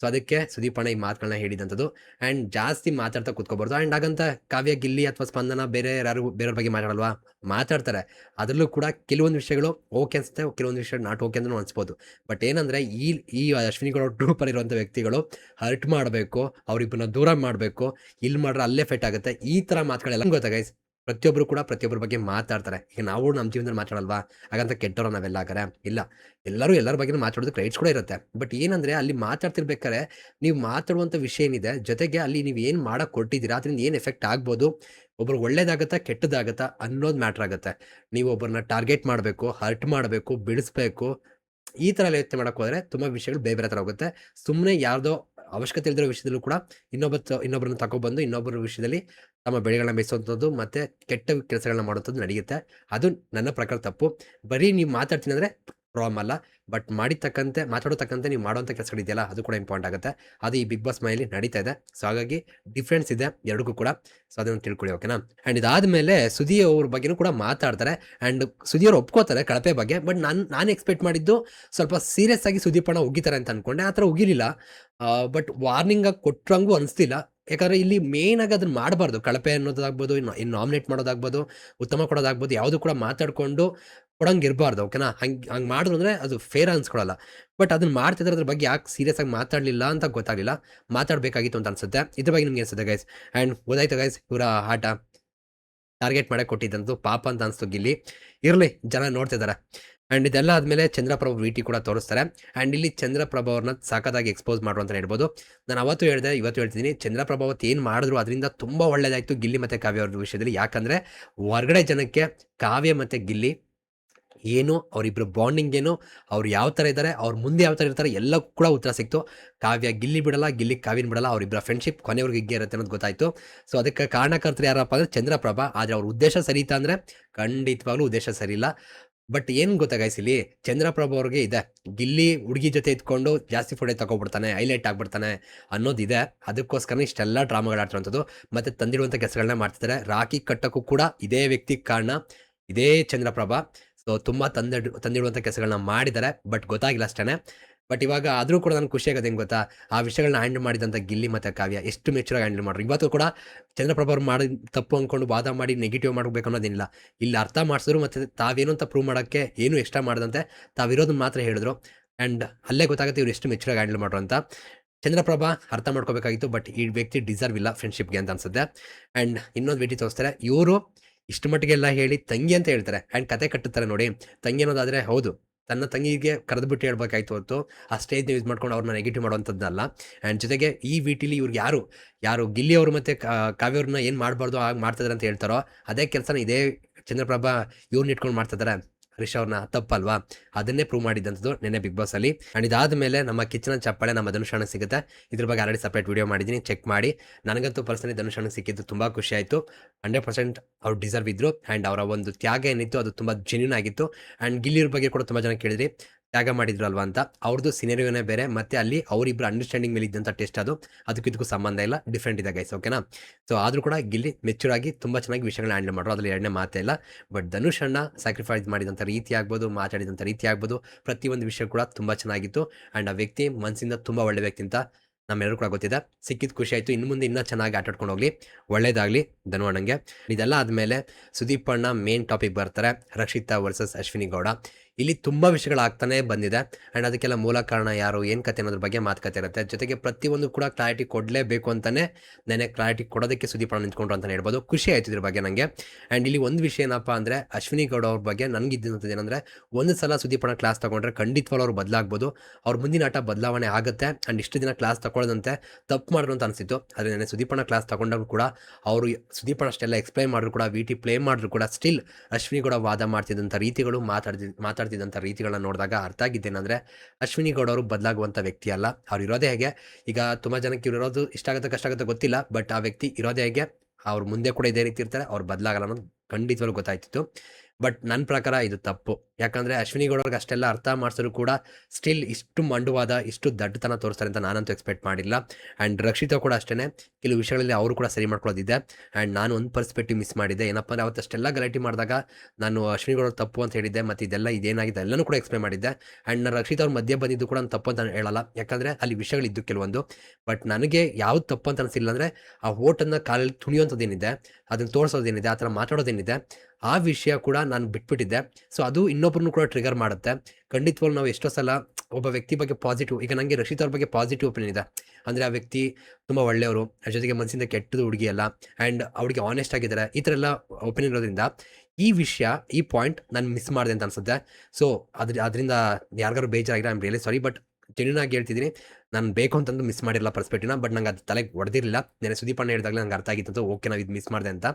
ಸೊ ಅದಕ್ಕೆ ಸುದೀಪಣ್ಣ ಈ ಮಾತುಗಳನ್ನ ಹೇಳಿದಂಥದ್ದು. ಆ್ಯಂಡ್ ಜಾಸ್ತಿ ಮಾತಾಡ್ತಾ ಕೂತ್ಕೋಬಾರ್ದು. ಆ್ಯಂಡ್ ಹಾಗಂತ ಕಾವ್ಯ, ಗಿಲ್ಲಿ ಅಥವಾ ಸ್ಪಂದನ ಬೇರೆ ಯಾರು ಬೇರೆಯವ್ರ ಬಗ್ಗೆ ಮಾತಾಡಲ್ವಾ? ಮಾತಾಡ್ತಾರೆ. ಅದರಲ್ಲೂ ಕೂಡ ಕೆಲವೊಂದು ವಿಷಯಗಳು ಓಕೆ ಅನ್ಸುತ್ತೆ, ಕೆಲವೊಂದು ವಿಷಯ ನಾಟ್ ಓಕೆ ಅಂತ ಅನ್ಸ್ಬೋದು. ಬಟ್ ಏನಂದ್ರೆ ಈ ಈ ಅಶ್ವಿನಿ ಗೌಡ ವ್ಯಕ್ತಿಗಳು ಹರ್ಟ್ ಮಾಡಬೇಕು ಅವ್ರಿಬ್ಬರನ್ನ ದೂರ ಮಾಡಬೇಕು, ಇಲ್ಲಿ ಮಾಡ್ರೆ ಅಲ್ಲೇ ಫೆಟ್ ಆಗುತ್ತೆ. ಈ ಥರ ಮಾತುಗಳೆಲ್ಲ ಗೊತ್ತಾ ಗೈಸ್ ಪ್ರತಿಯೊಬ್ಬರು ಕೂಡ ಪ್ರತಿಯೊಬ್ಬರ ಬಗ್ಗೆ ಮಾತಾಡ್ತಾರೆ. ಈಗ ನಾವು ನಮ್ಮ ಜೀವನದಲ್ಲಿ ಮಾತಾಡಲ್ವಾ? ಹಾಗಂತ ಕೆಟ್ಟವ್ರ ನಾವೆಲ್ಲ ಆಗಾರೆ ಇಲ್ಲ. ಎಲ್ಲರೂ ಎಲ್ಲರ ಬಗ್ಗೆ ಮಾತಾಡೋದು ರೈಟ್ಸ್ ಕೂಡ ಇರುತ್ತೆ. ಬಟ್ ಏನಂದ್ರೆ ಅಲ್ಲಿ ಮಾತಾಡ್ತಿರ್ಬೇಕಾದ್ರೆ ನೀವು ಮಾತಾಡುವಂಥ ವಿಷಯ ಏನಿದೆ, ಜೊತೆಗೆ ಅಲ್ಲಿ ನೀವು ಏನು ಮಾಡಕ್ ಕೊಟ್ಟಿದ್ದೀರಾ, ಅದರಿಂದ ಏನು ಎಫೆಕ್ಟ್ ಆಗ್ಬೋದು? ಒಬ್ರು ಒಳ್ಳೇದಾಗತ್ತಾ, ಕೆಟ್ಟದಾಗತ್ತಾ ಅನ್ನೋದು ಮ್ಯಾಟ್ರ್ ಆಗುತ್ತೆ. ನೀವು ಒಬ್ಬರನ್ನ ಟಾರ್ಗೆಟ್ ಮಾಡಬೇಕು ಹರ್ಟ್ ಮಾಡಬೇಕು, ಬಿಡಿಸ್ಬೇಕು, ಈ ಥರ ಎಲ್ಲ ಯೋಚನೆ ಮಾಡಕ್ಕೆ ಹೋದರೆ ತುಂಬ ವಿಷಯಗಳು ಬೇರೆ ಬೇರೆ ಥರ ಹೋಗುತ್ತೆ. ಸುಮ್ಮನೆ ಯಾರ್ದೋ ಅವಶ್ಯಕತೆ ಇಲ್ದಿರೋ ವಿಷಯದಲ್ಲೂ ಕೂಡ ಇನ್ನೊಬ್ಬ ಇನ್ನೊಬ್ಬರನ್ನ ತಗೊಬಂದು ಇನ್ನೊಬ್ಬರ ವಿಷಯದಲ್ಲಿ ತಮ್ಮ ಬೆಳೆಗಳನ್ನ ಬೇಯಿಸುವಂಥದ್ದು ಮತ್ತು ಕೆಟ್ಟ ಕೆಲಸಗಳನ್ನ ಮಾಡುವಂಥದ್ದು ನಡೆಯುತ್ತೆ. ಅದು ನನ್ನ ಪ್ರಕಾರ ತಪ್ಪು. ಬರೀ ನೀವು ಮಾತಾಡ್ತೀನಿ ಅಂದರೆ ಪ್ರಾಬ್ಲಮ್ ಅಲ್ಲ. ಬಟ್ ಮಾಡಿರ್ತಕ್ಕಂತೆ, ಮಾತಾಡೋತಕ್ಕಂತೆ ನೀವು ಮಾಡುವಂಥ ಕೆಲಸಗಳಿದೆಯಲ್ಲ, ಅದು ಕೂಡ ಇಂಪಾರ್ಟೆಂಟ್ ಆಗುತ್ತೆ. ಅದು ಈ ಬಿಗ್ ಬಾಸ್ ಮನೆಯಲ್ಲಿ ನಡೀತಾ ಇದೆ. ಸೊ ಹಾಗಾಗಿ ಡಿಫ್ರೆನ್ಸ್ ಇದೆ ಎರಡಕ್ಕೂ ಕೂಡ. ಸೊ ಅದನ್ನು ತಿಳ್ಕೊಳ್ಳಿ ಓಕೆನಾ ಆ್ಯಂಡ್ ಇದಾದಮೇಲೆ ಸುದಿ ಅವ್ರ ಬಗ್ಗೆನೂ ಕೂಡ ಮಾತಾಡ್ತಾರೆ. ಆ್ಯಂಡ್ ಸುದಿ ಅವ್ರು ಒಪ್ಕೋತಾರೆ ಕಳಪೆ ಬಗ್ಗೆ. ಬಟ್ ನಾನು ನಾನು ಎಕ್ಸ್ಪೆಕ್ಟ್ ಮಾಡಿದ್ದು ಸ್ವಲ್ಪ ಸೀರಿಯಸ್ ಆಗಿ ಸುದೀಪಣ್ಣ ಉಗಿತಾರೆ ಅಂತ ಅನ್ಕೊಂಡೆ. ಆ ಥರ ಉಗಿಲಿಲ್ಲ ಬಟ್ ವಾರ್ನಿಂಗ್ ಆಗಿ ಕೊಟ್ಟರಂಗೂ ಅನಿಸ್ತಿಲ್ಲ. ಯಾಕಂದ್ರೆ ಇಲ್ಲಿ ಮೇನ್ ಆಗಿ ಅದನ್ನ ಮಾಡಬಾರ್ದು. ಕಳಪೆ ಅನ್ನೋದಾಗ್ಬೋದು, ಇನ್ನು ನಾಮಿನೇಟ್ ಮಾಡೋದಾಗ್ಬೋದು, ಉತ್ತಮ ಕೊಡೋದಾಗ್ಬೋದು, ಯಾವುದು ಕೂಡ ಮಾತಾಡ್ಕೊಂಡು ಕೊಡಂಗೆ ಇರಬಾರ್ದು ಓಕೆನಾ ಹಂಗೆ ಹಂಗೆ ಮಾಡಿದ್ರು ಅಂದರೆ ಅದು ಫೇರ್ ಅನ್ಸ್ಕೊಳಲ್ಲ. ಬಟ್ ಅದನ್ನ ಮಾಡ್ತಿದ್ರೆ ಅದ್ರ ಬಗ್ಗೆ ಯಾಕೆ ಸೀರಿಯಸ್ ಆಗಿ ಮಾತಾಡಲಿಲ್ಲ ಅಂತ ಗೊತ್ತಾಗಲಿಲ್ಲ. ಮಾತಾಡಬೇಕಾಗಿತ್ತು ಅಂತ ಅನ್ಸುತ್ತೆ. ಇದ್ರ ಬಗ್ಗೆ ನಿಮ್ಗೆ ಅನ್ಸುತ್ತೆ ಗೈಸ್ ಆ್ಯಂಡ್ ಗೊತ್ತಾಯ್ತು ಗೈಸ್ ಇವರ ಆಟ ಟಾರ್ಗೆಟ್ ಮಾಡಕ್ಕೆ ಕೊಟ್ಟಿದ್ದಂತು ಪಾಪ ಅಂತ ಅನಿಸ್ತು ಗಿಲ್ಲಿ. ಇರಲಿ, ಜನ ನೋಡ್ತಿದ್ದಾರೆ ಆ್ಯಂಡ್ ಇದೆಲ್ಲ ಆದಮೇಲೆ ಚಂದ್ರಪ್ರಭು ವಿ ಟಿ ಕೂಡ ತೋರಿಸ್ತಾರೆ. ಆ್ಯಂಡ್ ಇಲ್ಲಿ ಚಂದ್ರಪ್ರಭ ಅವ್ರನ್ನ ಸಾಕದಾಗಿ ಎಕ್ಸ್ಪೋಸ್ ಮಾಡುವ ಅಂತ ಹೇಳ್ಬೋದು. ನಾನು ಅವತ್ತು ಹೇಳಿದೆ, ಇವತ್ತು ಹೇಳ್ತೀನಿ, ಚಂದ್ರಪ್ರಭ ಅವತ್ತು ಏನು ಮಾಡಿದ್ರು ಅದರಿಂದ ತುಂಬ ಒಳ್ಳೆಯದಾಯಿತು ಗಿಲ್ಲಿ ಮತ್ತು ಕಾವ್ಯ ಅವ್ರ ವಿಷಯದಲ್ಲಿ. ಯಾಕಂದರೆ ಹೊರಗಡೆ ಜನಕ್ಕೆ ಕಾವ್ಯ ಮತ್ತು ಗಿಲ್ಲಿ ಏನು ಅವರಿಬ್ಬರು ಬಾಂಡಿಂಗ್ ಏನು, ಅವ್ರು ಯಾವ ಥರ ಇದ್ದಾರೆ ಅವ್ರ ಮುಂದೆ ಯಾವ ಥರ ಇರ್ತಾರೆ ಎಲ್ಲ ಕೂಡ ಉತ್ತರ ಸಿಕ್ತು. ಕಾವ್ಯ ಗಿಲ್ಲಿ ಬಿಡಲ್ಲ, ಗಿಲ್ಲಿ ಕಾವ್ಯನ ಬಿಡಲ್ಲ ಅವರಿಬ್ಬರ ಫ್ರೆಂಡ್ಶಿಪ್ ಕೊನೆವರೆಗೂ ಹಿಗ್ಗೆ ಇರುತ್ತೆ ಅನ್ನೋದು ಗೊತ್ತಾಯಿತು. ಸೊ ಅದಕ್ಕೆ ಕಾರಣಕರ್ತರು ಯಾರಪ್ಪ ಅಂದರೆ ಚಂದ್ರಪ್ರಭಾ. ಆದರೆ ಅವ್ರ ಉದ್ದೇಶ ಸರಿ ಅಂದರೆ ಖಂಡಿತವಾಗ್ಲೂ ಉದ್ದೇಶ ಸರಿ ಇಲ್ಲ. ಬಟ್ ಏನು ಗೊತ್ತಾ ಇಲ್ಲಿ? ಚಂದ್ರಪ್ರಭು ಅವ್ರಿಗೆ ಇದೆ. ಗಿಲ್ಲಿ ಹುಡುಗಿ ಜೊತೆ ಇದ್ಕೊಂಡು ಜಾಸ್ತಿ ಫೋಟೋ ತಗೊಬಿಡ್ತಾನೆ ಹೈಲೈಟ್ ಆಗ್ಬಿಡ್ತಾನೆ ಅನ್ನೋದಿದೆ ಅದಕ್ಕೋಸ್ಕರ ಇಷ್ಟೆಲ್ಲ ಡ್ರಾಮಾಗಳು ಮತ್ತೆ ತಂದಿರುವಂಥ ಕೆಲಸಗಳನ್ನ ಮಾಡ್ತಿದ್ದಾರೆ ರಾಖಿ ಕಟ್ಟಕ್ಕೂ ಕೂಡ ಇದೇ ವ್ಯಕ್ತಿ ಕಾರಣ ಇದೇ ಚಂದ್ರಪ್ರಭಾ. ಸೊ ತುಂಬ ತಂದಿಡ್ ತಂದಿಡುವಂಥ ಕೆಲಸಗಳನ್ನ ಮಾಡಿದ್ದಾರೆ. ಬಟ್ ಗೊತ್ತಾಗಿಲ್ಲ ಅಷ್ಟೇ ಬಟ್ ಇವಾಗ ಆದರೂ ಕೂಡ ನನಗೆ ಖುಷಿ ಆಗೋದು ಹೆಂಗೆ ಗೊತ್ತಾ? ಆ ವಿಷಯಗಳನ್ನ ಹ್ಯಾಂಡಲ್ ಮಾಡಿದಂಥ ಗಿಲ್ಲಿ ಮತ್ತು ಕಾವ್ಯ ಎಷ್ಟು ಮೆಚ್ಚುರಾಗಿ ಹ್ಯಾಂಡಲ್ ಮಾಡ್ರು. ಇವತ್ತು ಕೂಡ ಚಂದ್ರಪ್ರಭ ಅವ್ರು ಮಾಡಿ ತಪ್ಪು ಅಂದ್ಕೊಂಡು ವಾದ ಮಾಡಿ ನೆಗೆಟಿವ್ ಮಾಡಬೇಕು ಅನ್ನೋದೇನಿಲ್ಲ. ಇಲ್ಲಿ ಅರ್ಥ ಮಾಡಿಸಿದ್ರು ಮತ್ತು ತಾವೇನು ಅಂತ ಪ್ರೂವ್ ಮಾಡೋಕ್ಕೆ ಏನು ಎಕ್ಸ್ಟ್ರಾ ಮಾಡದಂತೆ ತಾವಿರೋದನ್ನ ಮಾತ್ರ ಹೇಳಿದ್ರು. ಆ್ಯಂಡ್ ಅಲ್ಲೇ ಗೊತ್ತಾಗುತ್ತೆ ಇವ್ರು ಎಷ್ಟು ಮೆಚ್ಚುರಾಗಿ ಹ್ಯಾಂಡಲ್ ಮಾಡ್ರು ಅಂತ. ಚಂದ್ರಪ್ರಭಾ ಅರ್ಥ ಮಾಡ್ಕೋಬೇಕಾಗಿತ್ತು ಬಟ್ ಈ ವ್ಯಕ್ತಿ ಡಿಸರ್ವ್ ಇಲ್ಲ ಫ್ರೆಂಡ್ಶಿಪ್ಗೆ ಅಂತ ಅನ್ಸುತ್ತೆ. ಆ್ಯಂಡ್ ಇನ್ನೊಂದು ವ್ಯಕ್ತಿ ತೋರಿಸ್ತಾರೆ. ಇವರು ಇಷ್ಟು ಮಟ್ಟಿಗೆಲ್ಲ ಹೇಳಿ ತಂಗಿ ಅಂತ ಹೇಳ್ತಾರೆ. ಆ್ಯಂಡ್ ಕತೆ ಕಟ್ಟುತ್ತಾರೆ ನೋಡಿ. ತಂಗಿ ಅನ್ನೋದಾದರೆ ಹೌದು. ತನ್ನ ತಂಗಿಗೆ ಕರೆದುಬಿಟ್ಟು ಹೇಳ್ಬೇಕಾಯ್ತು ಹೊತ್ತು ಆ ಸ್ಟೇಜ್ನ ಯೂಸ್ ಮಾಡ್ಕೊಂಡು ಅವ್ರನ್ನ ನೆಗೆಟಿವ್ ಮಾಡುವಂಥದ್ದಲ್ಲ. ಆ್ಯಂಡ್ ಜೊತೆಗೆ ಈ ವಿಟಿಲಿ ಇವ್ರಿಗೆ ಯಾರು ಯಾರು ಗಿಲ್ಲಿ ಅವರು ಮತ್ತು ಕಾವ್ಯವ್ರನ್ನ ಏನು ಮಾಡಬಾರ್ದು ಹಾಗೆ ಮಾಡ್ತಿದ್ದಾರೆ ಅಂತ ಹೇಳ್ತಾರೋ, ಅದೇ ಕೆಲಸನ ಇದೇ ಚಂದ್ರಪ್ರಭಾ ಇವ್ರನ್ನ ಇಟ್ಕೊಂಡು ಮಾಡ್ತಿದ್ದಾರೆ ಅವ್ರನ್ನ ತಪ್ಪಲ್ವಾ? ಅದನ್ನೇ ಪ್ರೂವ್ ಮಾಡಿದ್ದಂಥದ್ದು ನೆನ್ನೆ ಬಿಗ್ ಬಾಸ್ ಅಲ್ಲಿ. ಅಂಡ್ ಇದಾದ ಮೇಲೆ ನಮ್ಮ ಕಿಚನ್ ಚಪ್ಪಾಳೆ, ನಮ್ಮ ಧನುಷಾಣ ಸಿಗುತ್ತೆ. ಇದ್ರ ಬಗ್ಗೆ ಆಲ್ರೆಡಿ ಸಪ್ರೇಟ್ ವಿಡಿಯೋ ಮಾಡಿದ್ದೀನಿ ಚೆಕ್ ಮಾಡಿ. ನನಗಂತೂ ಪರ್ಸನಲಿ ಧನುಷಾಣ ಸಿಕ್ಕಿದ್ದು ತುಂಬ ಖುಷಿ ಆಯಿತು. ಹಂಡ್ರೆಡ್ ಪರ್ಸೆಂಟ್ ಅವ್ರು ಡಿಸರ್ವ್ ಇದ್ರು. ಆ್ಯಂಡ್ ಅವರ ಒಂದು ತ್ಯಾಗ ಏನಿತ್ತು, ಅದು ತುಂಬ ಜೆನ್ಯೂನ್ ಆಗಿತ್ತು. ಆ್ಯಂಡ್ ಗಿಲ್ಲಿಯವ್ರ ಬಗ್ಗೆ ಕೂಡ ತುಂಬ ಜನ ಕೇಳಿದ್ರಿ. ತ್ಯಾಗ ಮಾಡಿದ್ರು ಅಲ್ವಾ ಅಂತ. ಅವ್ರದ್ದು ಸಿನೇರಿಯೋನೇ ಬೇರೆ, ಮತ್ತೆ ಅಲ್ಲಿ ಅವರಿಬ್ಬರು ಅಂಡರ್ಸ್ಟ್ಯಾಂಡಿಂಗ್ ಮೇಲೆ ಇದ್ದಂಥ ಟೆಸ್ಟ್ ಅದು. ಅದಕ್ಕೆ ಇದಕ್ಕೂ ಸಂಬಂಧ ಇಲ್ಲ ಡಿಫ್ರೆಂಟ್ ಇದೆ ಗೈಸ್ ಓಕೆನಾ ಸೊ ಆದರೂ ಕೂಡ ಗಿಲ್ಲಿ ಮೆಚೂರ್ ಆಗಿ ತುಂಬ ಚೆನ್ನಾಗಿ ವಿಷಯಗಳನ್ನ ಹ್ಯಾಂಡಲ್ ಮಾಡೋರು. ಅದರಲ್ಲಿ ಎರಡನೇ ಮಾತೇ ಇಲ್ಲ. ಬಟ್ ಧನುಷ್ ಅಣ್ಣ ಸ್ಯಾಕ್ರಿಫೈಸ್ ಮಾಡಿದಂಥ ರೀತಿ ಆಗ್ಬೋದು ಮಾತಾಡಿದಂಥ ರೀತಿ ಆಗ್ಬೋದು, ಪ್ರತಿಯೊಂದು ವಿಷಯ ಕೂಡ ತುಂಬ ಚೆನ್ನಾಗಿತ್ತು. ಆ್ಯಂಡ್ ಆ ವ್ಯಕ್ತಿ ಮನಸ್ಸಿಂದ ತುಂಬ ಒಳ್ಳೆ ವ್ಯಕ್ತಿ ಅಂತ ನಮ್ಮೆಲ್ಲರೂ ಕೂಡ ಗೊತ್ತಿದೆ. ಸಿಕ್ಕಿದ ಖುಷಿ ಆಯಿತು. ಇನ್ನು ಮುಂದೆ ಇನ್ನೂ ಚೆನ್ನಾಗಿ ಆಟ ಆಡ್ಕೊಂಡು ಹೋಗಲಿ. ಒಳ್ಳೇದಾಗಲಿ ಧನು ಅಣ್ಣಂಗೆ. ಇದೆಲ್ಲ ಆದಮೇಲೆ ಸುದೀಪ್ ಅಣ್ಣ ಮೇನ್ ಟಾಪಿಕ್ ಬರ್ತಾರೆ. ರಕ್ಷಿತಾ ವರ್ಸಸ್ ಅಶ್ವಿನಿ ಗೌಡ. ಇಲ್ಲಿ ತುಂಬ ವಿಷಯಗಳಾಗ್ತಾನೆ ಬಂದಿದೆ. ಆ್ಯಂಡ್ ಅದಕ್ಕೆಲ್ಲ ಮೂಲ ಕಾರಣ ಯಾರು, ಏನು ಕತೆ ಅನ್ನೋದ್ರ ಬಗ್ಗೆ ಮಾತುಕತೆ ಇರುತ್ತೆ. ಜೊತೆಗೆ ಪ್ರತಿಯೊಂದು ಕೂಡ ಕ್ಲಾರಿಟಿ ಕೊಡಲೇಬೇಕು ಅಂತಲೇ ನೆನೆ ಕ್ಲಾರಿಟಿ ಕೊಡೋದಕ್ಕೆ ಸುದೀಪ್ ಅಣ್ಣ ನಿಂತ್ಕೊಂಡ್ರು ಅಂತಲೇ ಹೇಳ್ಬೋದು. ಖುಷಿ ಆಯ್ತು ಇದ್ರ ಬಗ್ಗೆ ನನಗೆ ಆ್ಯಂಡ್ ಇಲ್ಲಿ ಒಂದು ವಿಷಯ ಏನಪ್ಪ ಅಂದರೆ ಅಶ್ವಿನಿ ಗೌಡ ಅವ್ರ ಬಗ್ಗೆ ನನಗೆ ಇದ್ದಂಥದ್ದು ಏನಂದರೆ ಒಂದು ಸಲ ಸುದೀಪ್ ಕ್ಲಾಸ್ ತೊಗೊಂಡ್ರೆ ಖಂಡಿತವಾಗ್ಲೂ ಅವ್ರು ಬದಲಾಗ್ಬೋದು. ಅವ್ರ ಮುಂದಿನ ಆಟ ಬದಲಾವಣೆ ಆಗುತ್ತೆ. ಆ್ಯಂಡ್ ಇಷ್ಟು ದಿನ ಕ್ಲಾಸ್ ತೊಗೊಳ್ಳೋದಂತೆ ತಪ್ಪು ಮಾಡಿದ್ರು ಅಂತ ಅನಿಸಿತ್ತು. ಆದರೆ ನೆನೆ ಸುದೀಪ್ ಅಣ್ಣ ಕ್ಲಾಸ್ ತೊಗೊಂಡಾಗ ಕೂಡ ಅವರು ಸುದೀಪ್ ಅಣ್ಣ ಅಷ್ಟೆಲ್ಲ ಎಕ್ಸ್ಪ್ಲೈನ್ ಮಾಡಿದ್ರು ಕೂಡ ವಿ ಟಿ ಪ್ಲೇ ಮಾಡಿದ್ರು ಕೂಡ ಸ್ಟಿಲ್ ಅಶ್ವಿನಿ ಗೌಡ ವಾದ ಮಾಡ್ತಿದ್ದಂಥ ರೀತಿಗಳು ಮಾತಾಡ್ತಿ ಮಾತಾಡ್ತಿದ್ದಂಥ ರೀತಿಗಳನ್ನ ನೋಡಿದಾಗ ಅರ್ಥ ಆಗಿದ್ದೇನೆಂದರೆ, ಅಶ್ವಿನಿ ಗೌಡ ಅವರು ಬದಲಾಗುವಂಥ ವ್ಯಕ್ತಿ ಅಲ್ಲ. ಅವ್ರು ಇರೋದೇ ಹೇಗೆ? ಈಗ ತುಂಬ ಜನಕ್ಕೆ ಇರೋದು ಇಷ್ಟ ಆಗುತ್ತೆ ಕಷ್ಟ ಆಗುತ್ತೆ ಗೊತ್ತಿಲ್ಲ, ಬಟ್ ಆ ವ್ಯಕ್ತಿ ಇರೋದೇ ಹೇಗೆ? ಅವ್ರು ಮುಂದೆ ಕೂಡ ಇದೇ ರೀತಿ ಇರ್ತಾರೆ, ಅವ್ರು ಬದಲಾಗಲ್ಲ ಅನ್ನೋದು ಖಂಡಿತವಾಗ್ಲೂ ಗೊತ್ತಾಯ್ತಿತ್ತು. ಬಟ್ ನನ್ನ ಪ್ರಕಾರ ಇದು ತಪ್ಪು. ಯಾಕಂದರೆ ಅಶ್ವಿನಿ ಗೌಡವ್ರಿಗೆ ಅಷ್ಟೆಲ್ಲ ಅರ್ಥ ಮಾಡಿಸಿದ್ರು ಕೂಡ ಸ್ಟಿಲ್ ಇಷ್ಟು ಮಂಡುವಾದ, ಇಷ್ಟು ದಡ್ಡತನ ತೋರಿಸ್ತಾರೆ ಅಂತ ನಾನಂತೂ ಎಕ್ಸ್ಪೆಕ್ಟ್ ಮಾಡಿಲ್ಲ. ಆ್ಯಂಡ್ ರಕ್ಷಿತಾ ಕೂಡ ಅಷ್ಟೇ ಕೆಲವು ವಿಷಯಗಳಲ್ಲಿ ಅವರು ಕೂಡ ಸರಿ ಮಾಡ್ಕೊಳ್ಳೋದಿದೆ ಆ್ಯಂಡ್ ನಾನು ಒಂದು ಪರ್ಸ್ಪೆಕ್ಟಿವ್ ಮಿಸ್ ಮಾಡಿದ್ದೆ ಏನಪ್ಪ ಅಂದರೆ ಅವತ್ತಷ್ಟೆಲ್ಲ ಗಲಾಟೆ ಮಾಡಿದಾಗ ನಾನು ಅಶ್ವಿನಿ ಗೌಡರು ತಪ್ಪು ಅಂತ ಹೇಳಿದ್ದೆ, ಮತ್ತು ಇದೆಲ್ಲ ಇದೇನಾಗಿದೆ ಎಲ್ಲನೂ ಕೂಡ ಎಕ್ಸ್ಪ್ಲೈನ್ ಮಾಡಿದ್ದೆ. ಆ್ಯಂಡ್ ನಾನು ರಕ್ಷಿತಾ ಅವ್ರ ಮಧ್ಯೆ ಬಂದಿದ್ದು ಕೂಡ ನಾನು ತಪ್ಪು ಅಂತ ಹೇಳಲ್ಲ. ಯಾಕಂದರೆ ಅಲ್ಲಿ ವಿಷಯಗಳಿದ್ದು ಕೆಲವೊಂದು. ಬಟ್ ನನಗೆ ಯಾವ್ದು ತಪ್ಪು ಅಂತ ಅನಿಸಿಲ್ಲ ಅಂದರೆ ಆ ಓಟನ್ನು ಕಾಲಲ್ಲಿ ತುಣಿಯುವಂಥದ್ದೇನಿದೆ ಅದನ್ನು ತೋರಿಸೋದೇನಿದೆ, ಆ ಥರ ಮಾತಾಡೋದೇನಿದೆ. ಆ ವಿಷಯ ಕೂಡ ನಾನು ಬಿಟ್ಬಿಟ್ಟಿದ್ದೆ. ಸೊ ಅದು ಇನ್ನೊಬ್ಬರನ್ನು ಕೂಡ ಟ್ರಿಗರ್ ಮಾಡುತ್ತೆ. ಖಂಡಿತವಾಗ್ಲೂ ನಾವು ಎಷ್ಟೋ ಸಲ ಒಬ್ಬ ವ್ಯಕ್ತಿ ಬಗ್ಗೆ ಪಾಸಿಟಿವ್ ಈಗ ನನಗೆ ರಕ್ಷಿತ್ ಅವ್ರ ಬಗ್ಗೆ ಪಾಸಿಟಿವ್ ಒಪಿನಿಯನ್ ಇದೆ. ಅಂದರೆ ಆ ವ್ಯಕ್ತಿ ತುಂಬ ಒಳ್ಳೆಯವರು, ಅದ್ರ ಜೊತೆಗೆ ಮನಸ್ಸಿಂದ ಕೆಟ್ಟದು ಹುಡುಗಿ ಅಲ್ಲ ಆ್ಯಂಡ್ ಅವ್ರಿಗೆ ಆನೆಸ್ಟ್ ಆಗಿದ್ದಾರೆ ಈ ಥರ ಎಲ್ಲ ಒಪಿನಿಯನ್ ಇರೋದ್ರಿಂದ ಈ ವಿಷಯ, ಈ ಪಾಯಿಂಟ್ ನಾನು ಮಿಸ್ ಮಾಡಿದೆ ಅಂತ ಅನ್ಸುತ್ತೆ. ಸೊ ಅದ್ರ, ಅದರಿಂದ ಯಾರಿಗಾರು ಬೇಜಾರಾಗಿಲ್ಲ I'm really sorry but genuine ಹೇಳ್ತಿದ್ದೀನಿ, ನಾನು ಬೇಕು ಅಂತಂದು ಮಿಸ್ ಮಾಡಿರಲ್ಲ ಪರ್ಸ್ಪೆಕ್ಟಿವ್ನ ಬಟ್ ನಂಗೆ ಅದು ತಲೆಗೆ ಹೊಡೆದಿರಲಿಲ್ಲ ನೆನೆ ಸುದೀಪ್ ಅಣ್ಣ ಹೇಳಿದಾಗಲೇ ನಂಗೆ ಅರ್ಥ ಆಗಿತ್ತು ಓಕೆ ನಾವು ಇದು ಮಿಸ್ ಮಾಡಿದೆ ಅಂತ.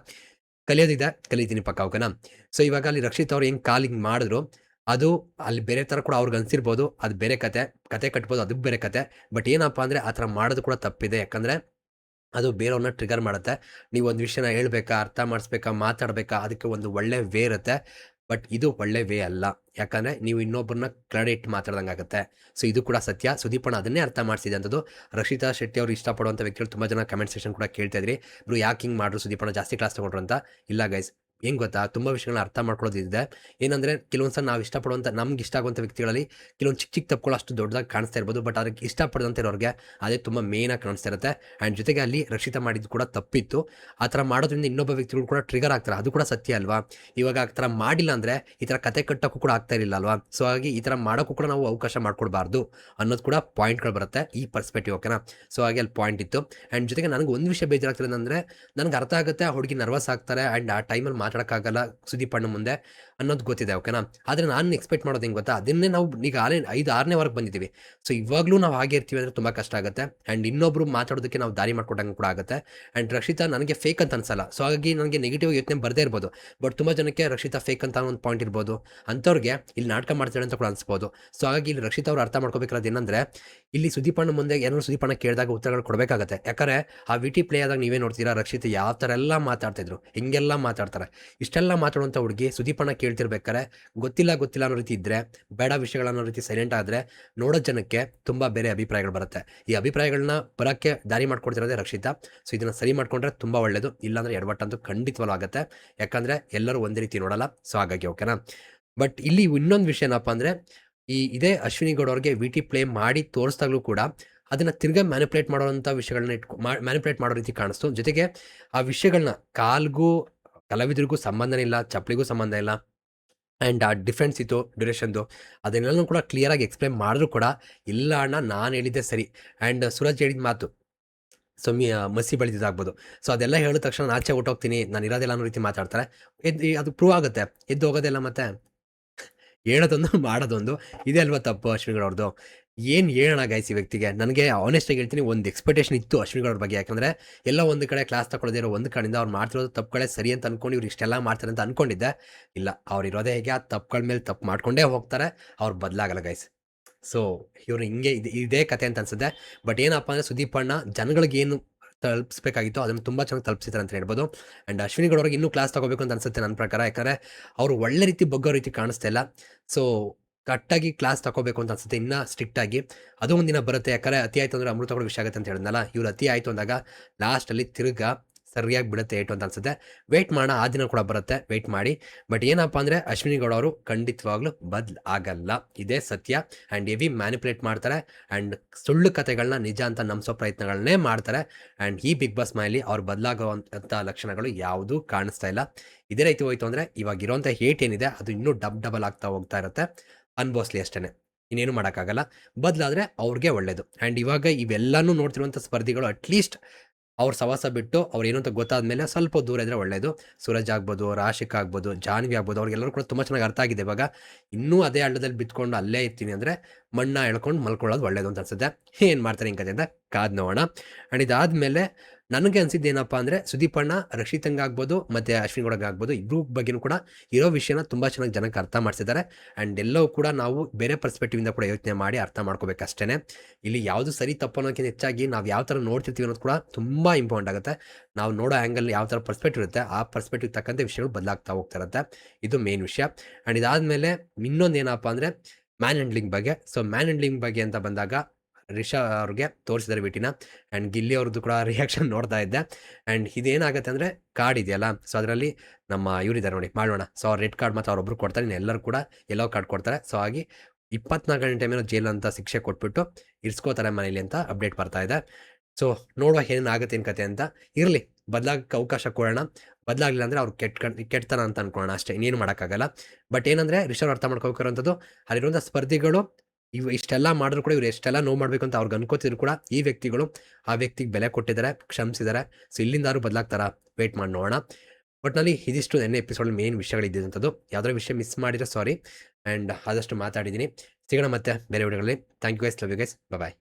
ಕಲಿಯೋದಿದೆ ಕಲಿತೀನಿ ಪಕ್ಕ ಓಕೆನಾ ಸೊ ಇವಾಗ ಅಲ್ಲಿ ರಕ್ಷಿತ್ ಅವ್ರು ಹೆಂಗೆ ಕಾಲ್ ಹಿಂಗೆ ಮಾಡಿದ್ರು, ಅದು ಅಲ್ಲಿ ಬೇರೆ ಥರ ಕೂಡ ಅವ್ರಿಗೆ ಅನಿಸಿರ್ಬೋದು, ಅದು ಬೇರೆ ಕತೆ ಕತೆ ಕಟ್ಬೋದು, ಅದು ಬೇರೆ ಕತೆ. ಬಟ್ ಏನಪ್ಪ ಅಂದರೆ ಆ ಥರ ಮಾಡೋದು ಕೂಡ ತಪ್ಪಿದೆ. ಯಾಕಂದರೆ ಅದು ಬೇರೆಯವ್ರನ್ನ ಟ್ರಿಗರ್ ಮಾಡುತ್ತೆ. ನೀವು ಒಂದು ವಿಷಯನ ಹೇಳಬೇಕಾ, ಅರ್ಥ ಮಾಡಿಸ್ಬೇಕಾ, ಮಾತಾಡಬೇಕಾ, ಅದಕ್ಕೆ ಒಂದು ಒಳ್ಳೆ ವೇ ಇರುತ್ತೆ. ಬಟ್ ಇದು ಒಳ್ಳೆ ವೇ ಅಲ್ಲ. ಯಾಕಂದರೆ ನೀವು ಇನ್ನೊಬ್ಬರನ್ನ ಕ್ರೆಡಿಟ್ ಮಾತಾಡ್ದಂಗೆ ಆಗುತ್ತೆ. ಸೊ ಇದು ಕೂಡ ಸತ್ಯ. ಸುದೀಪಣ್ಣ ಅದನ್ನೇ ಅರ್ಥ ಮಾಡಿಸಿದೆ ಅಂತದ್ದು. ರಕ್ಷಿತಾ ಶೆಟ್ಟಿ ಅವರು ಇಷ್ಟಪಡುವಂಥ ವ್ಯಕ್ತಿಗಳು ತುಂಬ ಜನ ಕಮೆಂಟ್ ಸೆಕ್ಷನ್ ಕೂಡ ಕೇಳ್ತಾ ಇದ್ರಿ. ಇವರು ಯಾಕೆ ಹಿಂಗೆ ಮಾಡ್ರು ಸುದೀಪಣ್ಣ ಜಾಸ್ತಿ ಕ್ಲಾಸ್ ತಗೊಂಡ್ರು ಅಂತ. ಇಲ್ಲ ಗೈಸ್ ಹೆಂಗೆ ಗೊತ್ತಾ? ತುಂಬ ವಿಷಯಗಳನ್ನ ಅರ್ಥ ಮಾಡ್ಕೊಳ್ಳೋದಿದೆ ಏನಂದರೆ ಕೆಲವೊಂದ್ಸಲ ನಾವು ಇಷ್ಟಪಡುವಂಥ ನಮ್ಗೆ ಇಷ್ಟ ಆಗುವಂಥ ವ್ಯಕ್ತಿಗಳಲ್ಲಿ ಕೆಲವೊಂದು ಚಿಕ್ಕ ಚಿಕ್ಕ ತಪ್ಪುಗಳು ಅಷ್ಟು ದೊಡ್ಡದಾಗಿ ಕಾಣಿಸ್ತಾ ಇರ್ಬೋದು. ಬಟ್ ಅದಕ್ಕೆ ಇಷ್ಟಪಡದಂತೆ ಇರೋರಿಗೆ ಅದೇ ತುಂಬ ಮೇನಾಗಿ ಕಾಣಿಸ್ತಾ ಇರುತ್ತೆ. ಆ್ಯಂಡ್ ಜೊತೆಗೆ ಅಲ್ಲಿ ರಕ್ಷಿತ ಮಾಡಿದ್ದು ಕೂಡ ತಪ್ಪಿತ್ತು. ಆ ಥರ ಮಾಡೋದ್ರಿಂದ ಇನ್ನೊಬ್ಬ ವ್ಯಕ್ತಿಗಳು ಕೂಡ ಟ್ರಿಗರ್ ಆಗ್ತಾರೆ. ಅದು ಕೂಡ ಸತ್ಯ ಅಲ್ವಾ? ಇವಾಗ ಆ ಥರ ಮಾಡಿಲ್ಲ ಅಂದರೆ ಈ ಥರ ಕತೆ ಕಟ್ಟೋಕ್ಕೂ ಕೂಡ ಆಗ್ತಾ ಇರಲಿಲ್ಲ ಅಲ್ವಾ? ಸೊ, ಹಾಗಾಗಿ ಈ ಥರ ಮಾಡೋಕ್ಕೂ ಕೂಡ ನಾವು ಅವಕಾಶ ಮಾಡ್ಕೊಡ್ಬಾರ್ದು ಅನ್ನೋದು ಕೂಡ ಪಾಯಿಂಟ್ಗಳು ಬರುತ್ತೆ ಈ ಪರ್ಸ್ಪೆಕ್ಟಿವ್, ಓಕೆನಾ? ಸೊ, ಹಾಗೆ ಅಲ್ಲಿ ಪಾಯಿಂಟ್ ಇತ್ತು. ಆ್ಯಂಡ್ ಜೊತೆಗೆ ನನಗೆ ಒಂದು ವಿಷಯ ಬೇಜಾರಾಗ್ತದೆ ಅಂದ್ರೆ, ನನಗೆ ಅರ್ಥ ಆಗುತ್ತೆ, ಆ ಹುಡುಗಿ ನರ್ವಸ್ ಆಗ್ತಾರೆ. ಆ್ಯಂಡ್ ಆ ಟೈಮಲ್ಲಿ ಮಾತಾಡೋಕ್ಕಾಗಲ್ಲ ಸುದೀಪ್ ಅಣ್ಣ ಮುಂದೆ. ಅನ್ನೋದು ಗೊತ್ತಿದೆ ಓಕೆನಾ ಆದರೆ ನಾನು ಎಕ್ಸ್ಪೆಕ್ಟ್ ಮಾಡೋದು ಹೆಂಗೆ ಗೊತ್ತಾ? ಅದನ್ನೇ ನಾವು ಈಗ ಆರೇ, ಐದು, ಆರನೇ ವಾರಕ್ಕೆ ಬಂದಿದ್ದೀವಿ. ಸೊ ಇವಾಗಲೂ ನಾವು ಹಾಗೆ ಇರ್ತೀವಿ ಅಂದರೆ ತುಂಬ ಕಷ್ಟ ಆಗುತ್ತೆ. ಆ್ಯಂಡ್ ಇನ್ನೊಬ್ರು ಮಾತಾಡೋದಕ್ಕೆ ನಾವು ದಾರಿ ಮಾಡ್ಕೊಟ್ಟಂಗೆ ಕೂಡ ಆಗುತ್ತೆ. ಆ್ಯಂಡ್ ರಕ್ಷಿತಾ ನನಗೆ ಫೇಕ್ ಅಂತ ಅನ್ಸಲ್ಲ. ಸೊ ಹಾಗಾಗಿ ನನಗೆ ನೆಗೆಟಿವ್ ಯೋಚನೆ ಬರದೇ ಇರ್ಬೋದು. ಬಟ್ ತುಂಬ ಜನಕ್ಕೆ ರಕ್ಷಿತಾ ಫೇಕ್ ಅಂತ ಒಂದು ಪಾಯಿಂಟ್ ಇರ್ಬೋದು. ಅಂಥವ್ರಿಗೆ ಇಲ್ಲಿ ನಾಟಕ ಮಾಡ್ತಾಳೆ ಅಂತ ಕೂಡ ಅನ್ಸ್ಬೋದು. ಸೊ ಹಾಗಾಗಿ ಇಲ್ಲಿ ರಕ್ಷಿತಾ ಅವ್ರು ಅರ್ಥ ಮಾಡ್ಕೋಬೇಕಾದ್ರೆ ಏನಂದರೆ, ಇಲ್ಲಿ ಸುದೀಪಣ್ಣ ಮುಂದೆ ಏನಾದ್ರು ಸುದೀಪಣ್ಣ ಕೇಳಿದಾಗ ಉತ್ತರಗಳು ಕೊಡಬೇಕಾಗತ್ತೆ. ಯಾಕಂದರೆ ಆ ವಿ ಟಿ ಪ್ಲೇ ಆದಾಗ ನೀವೇ ನೋಡ್ತೀರಾ ರಕ್ಷಿತಾ ಯಾವ ಥರ ಎಲ್ಲ ಮಾತಾಡ್ತಿದ್ರು. ಹಿಂಗೆಲ್ಲ ಮಾತಾಡ್ತಾರೆ. ಇಷ್ಟೆಲ್ಲ ಮಾತಾಡುವಂಥ ಹುಡುಗಿ ಸುದೀಪಣ್ಣ ಕೇಳ್ತಿರ್ಬೇಕಾರೆ ಗೊತ್ತಿಲ್ಲ ಗೊತ್ತಿಲ್ಲ ಅನ್ನೋ ರೀತಿ ಇದ್ದರೆ ಬೇಡ ವಿಷಯಗಳನ್ನೋ ರೀತಿ ಸೈಲೆಂಟ್ ಆದರೆ ನೋಡೋ ಜನಕ್ಕೆ ತುಂಬ ಬೇರೆ ಅಭಿಪ್ರಾಯಗಳು ಬರುತ್ತೆ. ಈ ಅಭಿಪ್ರಾಯಗಳನ್ನ ಬರೋಕ್ಕೆ ದಾರಿ ಮಾಡ್ಕೊಡ್ತಿರೋದೇ ರಕ್ಷಿತಾ. ಸೊ ಇದನ್ನು ಸರಿ ಮಾಡ್ಕೊಂಡ್ರೆ ತುಂಬ ಒಳ್ಳೆಯದು ಇಲ್ಲಾಂದರೆ ಎಡವಟ್ಟಂತೂ ಖಂಡಿತವಾಗ್ಲೂ ಆಗುತ್ತೆ. ಯಾಕಂದರೆ ಎಲ್ಲರೂ ಒಂದೇ ರೀತಿ ನೋಡಲ್ಲ. ಸೊ ಹಾಗಾಗಿ ಓಕೆನಾ ಬಟ್ ಇಲ್ಲಿ ಇನ್ನೊಂದು ವಿಷಯ ಏನಪ್ಪ ಅಂದರೆ, ಈ ಇದೇ ಅಶ್ವಿನಿ ಗೌಡ ಅವ್ರಿಗೆ ವಿ ಟಿ ಪ್ಲೇ ಮಾಡಿ ತೋರಿಸ್ದಾಗಲೂ ಕೂಡ ಅದನ್ನು ತಿರ್ಗಾ ಮ್ಯಾನಿಪುಲೇಟ್ ಮಾಡೋವಂಥ ವಿಷಯಗಳನ್ನ ಇಟ್ಕೊ ಮ್ಯಾನಿಪುಲೇಟ್ ಮಾಡೋ ರೀತಿ ಕಾಣಿಸ್ತು. ಜೊತೆಗೆ ಆ ವಿಷಯಗಳನ್ನ ಕಾಲ್ಗೂ, ಕಲಾವಿದರಿಗೂ ಸಂಬಂಧನೇ ಇಲ್ಲ, ಚಪ್ಪಲಿಗೂ ಸಂಬಂಧ ಇಲ್ಲ ಆ್ಯಂಡ್ ಆ ಡಿಫ್ರೆನ್ಸ್ ಇತ್ತು ಡ್ಯೂರೇಷನ್ದು ಅದನ್ನೆಲ್ಲನೂ ಕೂಡ ಕ್ಲಿಯರಾಗಿ ಎಕ್ಸ್ಪ್ಲೇನ್ ಮಾಡಿದ್ರು ಕೂಡ ಇಲ್ಲ ಅಣ್ಣ, ನಾನು ಹೇಳಿದ್ದೆ ಸರಿ. ಆ್ಯಂಡ್ ಸೂರಜ್ ಹೇಳಿದ ಮಾತು ಸೊ ಮಿ ಮಸಿ ಬೆಳೆದಿದ್ದಾಗ್ಬೋದು ಸೊ ಅದೆಲ್ಲ ಹೇಳಿದ ತಕ್ಷಣ ನಾನು ಆಚೆ ಹೊಟ್ಟೋಗ್ತೀನಿ ನಾನು ಇರೋದಿಲ್ಲ ಅನ್ನೋ ರೀತಿ ಮಾತಾಡ್ತಾರೆ. ಎದ್ದು ಅದು ಪ್ರೂವ್ ಆಗುತ್ತೆ. ಎದ್ದು ಹೋಗೋದೆಲ್ಲ ಮತ್ತೆ? ಹೇಳೋದೊಂದು, ಮಾಡೋದೊಂದು. ಇದೆ ಅಲ್ವಾ ತಪ್ಪು ಅಶ್ವಿನಿಗಳವ್ರದ್ದು ಏನು ಹೇಳೋಣ ಗಾಯ್ಸ್ ಈ ವ್ಯಕ್ತಿಗೆ? ನನಗೆ ಆನೆಸ್ಟಾಗಿ ಹೇಳ್ತೀನಿ, ಒಂದು ಎಕ್ಸ್ಪೆಕ್ಟೇಷನ್ ಇತ್ತು ಅಶ್ವಿನಿಗಳವ್ರ ಬಗ್ಗೆ. ಯಾಕಂದರೆ ಎಲ್ಲ ಒಂದು ಕಡೆ ಕ್ಲಾಸ್ ತಗೊಳ್ಳೋದಿರೋ ಒಂದು ಕಡೆಯಿಂದ ಅವ್ರು ಮಾಡ್ತಿರೋದು ತಪ್ಪುಗಳೇ ಸರಿ ಅಂತ ಅನ್ಕೊಂಡು ಇವ್ರು ಇಷ್ಟೆಲ್ಲ ಮಾಡ್ತಾರೆ ಅಂತ ಅನ್ಕೊಂಡಿದ್ದೆ. ಇಲ್ಲ, ಅವ್ರು ಇರೋದೇ ಹೇಗೆ, ಆ ತಪ್ಪುಗಳ ಮೇಲೆ ತಪ್ಪು ಮಾಡ್ಕೊಂಡೇ ಹೋಗ್ತಾರೆ, ಅವ್ರು ಬದಲಾಗಲ್ಲ ಗೈಸ್ ಸೊ ಇವರು ಹಿಂಗೆ ಇದು, ಇದೇ ಕತೆ ಅಂತ ಅನ್ಸುತ್ತೆ. ಬಟ್ ಏನಪ್ಪ ಅಂದರೆ ಸುದೀಪ್ ಅಣ್ಣ ಜನಗಳಿಗೆ ಏನು ತಲುಪಿಸ್ಬೇಕಾಗಿತ್ತು ಅದನ್ನು ತುಂಬ ಚೆನ್ನಾಗಿ ತಲುಪಿಸಿದ್ದಾರೆ ಅಂತ ಹೇಳ್ಬೋದು. ಆ್ಯಂಡ್ ಅಶ್ವಿನಿ ಇನ್ನೂ ಕ್ಲಾಸ್ ತಗೋಬೇಕು ಅಂತ ಅನ್ಸುತ್ತೆ ನನ್ನ ಪ್ರಕಾರ. ಯಾಕಂದರೆ ಅವರು ಒಳ್ಳೆ ರೀತಿ, ಬಗ್ಗೋ ರೀತಿ ಕಾಣಿಸ್ತಾ ಇಲ್ಲ. ಸೊ ಕರೆಕ್ಟಾಗಿ ಕ್ಲಾಸ್ ತಗೋಬೇಕು ಅಂತ ಅನ್ಸುತ್ತೆ. ಇನ್ನೂ ಸ್ಟ್ರಿಕ್ಟಾಗಿ ಅದು ಒಂದಿನ ಬರುತ್ತೆ. ಯಾಕಂದರೆ ಅತಿ ಆಯಿತು ಅಂದರೆ ಅಮೃತ ಕೂಡ ವಿಷಯ ಆಗುತ್ತೆ ಅಂತ ಹೇಳಿದ್ನಲ್ಲ? ಇವ್ರು ಅತಿ ಆಯಿತು ಅಂದಾಗ ಲಾಸ್ಟಲ್ಲಿ ತಿರುಗ ಸರಿಯಾಗಿ ಬಿಡುತ್ತೆ ಏಟು ಅಂತ ಅನ್ಸುತ್ತೆ. ವೆಯ್ಟ್ ಮಾಡೋಣ. ಆ ದಿನ ಕೂಡ ಬರುತ್ತೆ. ವೆಯ್ಟ್ ಮಾಡಿ. ಬಟ್ ಏನಪ್ಪ ಅಂದರೆ ಅಶ್ವಿನಿ ಗೌಡ ಅವರು ಖಂಡಿತವಾಗ್ಲೂ ಬದ್ಲ್ ಆಗಲ್ಲ. ಇದೇ ಸತ್ಯ. ಆ್ಯಂಡ್ ಎವಿ ಮ್ಯಾನಿಪುಲೇಟ್ ಮಾಡ್ತಾರೆ. ಆ್ಯಂಡ್ ಸುಳ್ಳು ಕಥೆಗಳನ್ನ ನಿಜ ಅಂತ ನಂಬಿಸೋ ಪ್ರಯತ್ನಗಳನ್ನೇ ಮಾಡ್ತಾರೆ. ಆ್ಯಂಡ್ ಈ ಬಿಗ್ ಬಾಸ್ ಮನೆಯಲ್ಲಿ ಅವ್ರು ಬದಲಾಗುವಂಥ ಲಕ್ಷಣಗಳು ಯಾವುದೂ ಕಾಣಿಸ್ತಾ ಇಲ್ಲ. ಇದೇ ರೀತಿ ಹೋಯ್ತು ಅಂದರೆ ಇವಾಗ ಇರೋಂಥ ಹೇಟ್ ಏನಿದೆ, ಅದು ಇನ್ನೂ ಡಬ್ ಡಬಲ್ ಆಗ್ತಾ ಹೋಗ್ತಾ ಇರುತ್ತೆ. ಅನ್ಬೋಸ್ಲಿ ಅಷ್ಟೇ ಇನ್ನೇನು ಮಾಡೋಕ್ಕಾಗಲ್ಲ. ಬದಲಾದರೆ ಅವ್ರಿಗೆ ಒಳ್ಳೆಯದು ಆ್ಯಂಡ್ ಇವಾಗ ಇವೆಲ್ಲನೂ ನೋಡ್ತಿರುವಂಥ ಸ್ಪರ್ಧಿಗಳು ಅಟ್ಲೀಸ್ಟ್ ಅವ್ರ ಸವಾಸ ಬಿಟ್ಟು ಅವ್ರು ಏನು ಅಂತ ಗೊತ್ತಾದ್ಮೇಲೆ ಸ್ವಲ್ಪ ದೂರ ಇದ್ರೆ ಒಳ್ಳೇದು. ಸೂರಜ್ ಆಗ್ಬೋದು, ರಾಶಿಕ್ ಆಗ್ಬೋದು, ಜಾನ್ವಿ ಆಗ್ಬೋದು, ಅವ್ರಿಗೆಲ್ಲರೂ ಕೂಡ ತುಂಬ ಚೆನ್ನಾಗಿ ಅರ್ಥ ಆಗಿದೆ ಇವಾಗ. ಇನ್ನೂ ಅದೇ ಹಳ್ಳದಲ್ಲಿ ಬಿತ್ಕೊಂಡು ಅಲ್ಲೇ ಇರ್ತೀನಿ ಅಂದರೆ ಮಣ್ಣ ಎಳ್ಕೊಂಡು ಮಲ್ಕೊಳ್ಳೋದು ಒಳ್ಳೇದು ಅಂತ ಅನ್ಸುತ್ತೆ. ಏನು ಮಾಡ್ತಾರೆ ಹಿಂಗೆ ಕಾದ್ ನೋಡೋಣ. ಆ್ಯಂಡ್ ಇದಾದಮೇಲೆ ನನಗೆ ಅನ್ಸಿದ್ದು ಏನಪ್ಪ ಅಂದರೆ ಸುದೀಪಣ್ಣ ರಕ್ಷಿತಂಗೆ ಆಗ್ಬೋದು, ಮತ್ತು ಅಶ್ವಿನ್ ಗೌಡಗೆ ಆಗ್ಬೋದು ಇಬ್ಬರು ಬಗ್ಗೆನೂ ಕೂಡ ಇರೋ ವಿಷಯನ ತುಂಬ ಚೆನ್ನಾಗಿ ಜನಕ್ಕೆ ಅರ್ಥ ಮಾಡಿಸಿದ್ದಾರೆ. ಆ್ಯಂಡ್ ಎಲ್ಲವೂ ಕೂಡ ನಾವು ಬೇರೆ ಪರ್ಸ್ಪೆಕ್ಟಿವಿಂದ ಕೂಡ ಯೋಚನೆ ಮಾಡಿ ಅರ್ಥ ಮಾಡ್ಕೋಬೇಕಷ್ಟೇ ಇಲ್ಲಿ ಯಾವುದು ಸರಿ ತಪ್ಪು ಅನ್ನೋಕ್ಕಿಂತ ಹೆಚ್ಚಾಗಿ ನಾವು ಯಾವ ಥರ ನೋಡ್ತಿರ್ತೀವಿ ಅನ್ನೋದು ಕೂಡ ತುಂಬ ಇಂಪಾರ್ಟೆಂಟ್ ಆಗುತ್ತೆ. ನಾವು ನೋಡೋ ಆ್ಯಂಗಲ್ ಯಾವ ಥರ ಪರ್ಸ್ಪೆಕ್ಟಿವ್ ಇರುತ್ತೆ, ಆ ಪರ್ಸ್ಪೆಕ್ಟಿವ್ ತಕ್ಕಂತೆ ವಿಷಯಗಳು ಬದಲಾಗ್ತಾ ಹೋಗ್ತಾ ಇರುತ್ತೆ. ಇದು ಮೇನ್ ವಿಷಯ. ಆ್ಯಂಡ್ ಇದಾದಮೇಲೆ ಇನ್ನೊಂದು ಏನಪ್ಪ ಅಂದರೆ ಮ್ಯಾನ್ ಹ್ಯಾಂಡ್ಲಿಂಗ್ ಬಗ್ಗೆ. ಸೊ ಮ್ಯಾನ್ ಹ್ಯಾಂಡ್ಲಿಂಗ್ ಬಗ್ಗೆ ಅಂತ ಬಂದಾಗ ರಿಷಾ ಅವ್ರಿಗೆ ತೋರಿಸಿದ್ದಾರೆ ವಿಟಿನ ಆ್ಯಂಡ್ ಗಿಲ್ಲಿ ಅವ್ರದ್ದು ಕೂಡ ರಿಯಾಕ್ಷನ್ ನೋಡ್ತಾ ಇದ್ದೆ. ಆ್ಯಂಡ್ ಇದೇನಾಗುತ್ತೆ ಅಂದರೆ ಕಾರ್ಡ್ ಇದೆಯಲ್ಲ. ಸೊ ಅದರಲ್ಲಿ ನಮ್ಮ ಇವರಿದ್ದಾರೆ ನೋಡಿ, ಮಾಡೋಣ. ಸೊ ಅವ್ರು ರೆಡ್ ಕಾರ್ಡ್ ಮತ್ತು ಅವ್ರೊಬ್ರು ಕೊಡ್ತಾರೆ. ಇನ್ನು ಎಲ್ಲರೂ ಕೂಡ ಎಲ್ಲೋ ಕಾರ್ಡ್ ಕೊಡ್ತಾರೆ. ಸೊ ಆಗಿ ಇಪ್ಪತ್ನಾಲ್ಕು ಗಂಟೆ ಮೇಲೆ ಜೈಲು ಅಂತ ಶಿಕ್ಷೆ ಕೊಟ್ಬಿಟ್ಟು ಇರ್ಸ್ಕೋತಾರೆ ಮನೇಲಿ ಅಂತ ಅಪ್ಡೇಟ್ ಬರ್ತಾ ಇದೆ. ಸೊ ನೋಡುವ ಏನಾಗುತ್ತೆ ಏನು ಕತೆ ಅಂತ. ಇರಲಿ, ಬದಲಾಗಕ್ಕೆ ಅವಕಾಶ ಕೊಡೋಣ. ಬದಲಾಗಲಿಲ್ಲ ಅಂದರೆ ಅವ್ರು ಕೆಟ್ಟ ಕೆಟ್ಟತನ ಅಂತ ಅನ್ಕೊಳ್ಳೋಣ ಅಷ್ಟೇ. ಇನ್ನೇನು ಮಾಡೋಕ್ಕಾಗಲ್ಲ. ಬಟ್ ಏನಂದರೆ ರಿಷವ್ ಅರ್ಥ ಮಾಡ್ಕೋಬೇಕಿರೋಂಥದ್ದು ಅಲ್ಲಿರುವಂಥ ಸ್ಪರ್ಧಿಗಳು ಇವು ಇಷ್ಟೆಲ್ಲ ಮಾಡಿದ್ರು ಕೂಡ ಇವ್ರು ಎಷ್ಟೆಲ್ಲ ನೋವು ಮಾಡಬೇಕು ಅಂತ ಅವ್ರಿಗೆ ಅನ್ಕೋತಿದ್ರು ಕೂಡ ಈ ವ್ಯಕ್ತಿಗಳು ಆ ವ್ಯಕ್ತಿಗೆ ಬೆಲೆ ಕೊಟ್ಟಿದ್ದಾರೆ, ಕ್ಷಮಿಸಿದ್ದಾರೆ. ಸೊ ಇಲ್ಲಿಂದಾರು ಬದಲಾಗ್ತಾರ? ವೇಟ್ ಮಾಡಿ ನೋಡೋಣ. ಒಟ್ಟಿನಲ್ಲಿ ಇದಿಷ್ಟು ನೆನ್ನೆ ಎಪಿಸೋಡ್ ಮೇನ್ ವಿಷಯಗಳಿದ್ದಂಥದ್ದು ಯಾವುದೋ ವಿಷಯ ಮಿಸ್ ಮಾಡಿದ್ರೆ ಸಾರಿ ಆ್ಯಂಡ್ ಆದಷ್ಟು ಮಾತಾಡಿದ್ದೀನಿ. ಸಿಗೋಣ ಮತ್ತೆ ಬೇರೆ ವಿಡಿಯೋಗಳಲ್ಲಿ. Thank you guys love you guys bye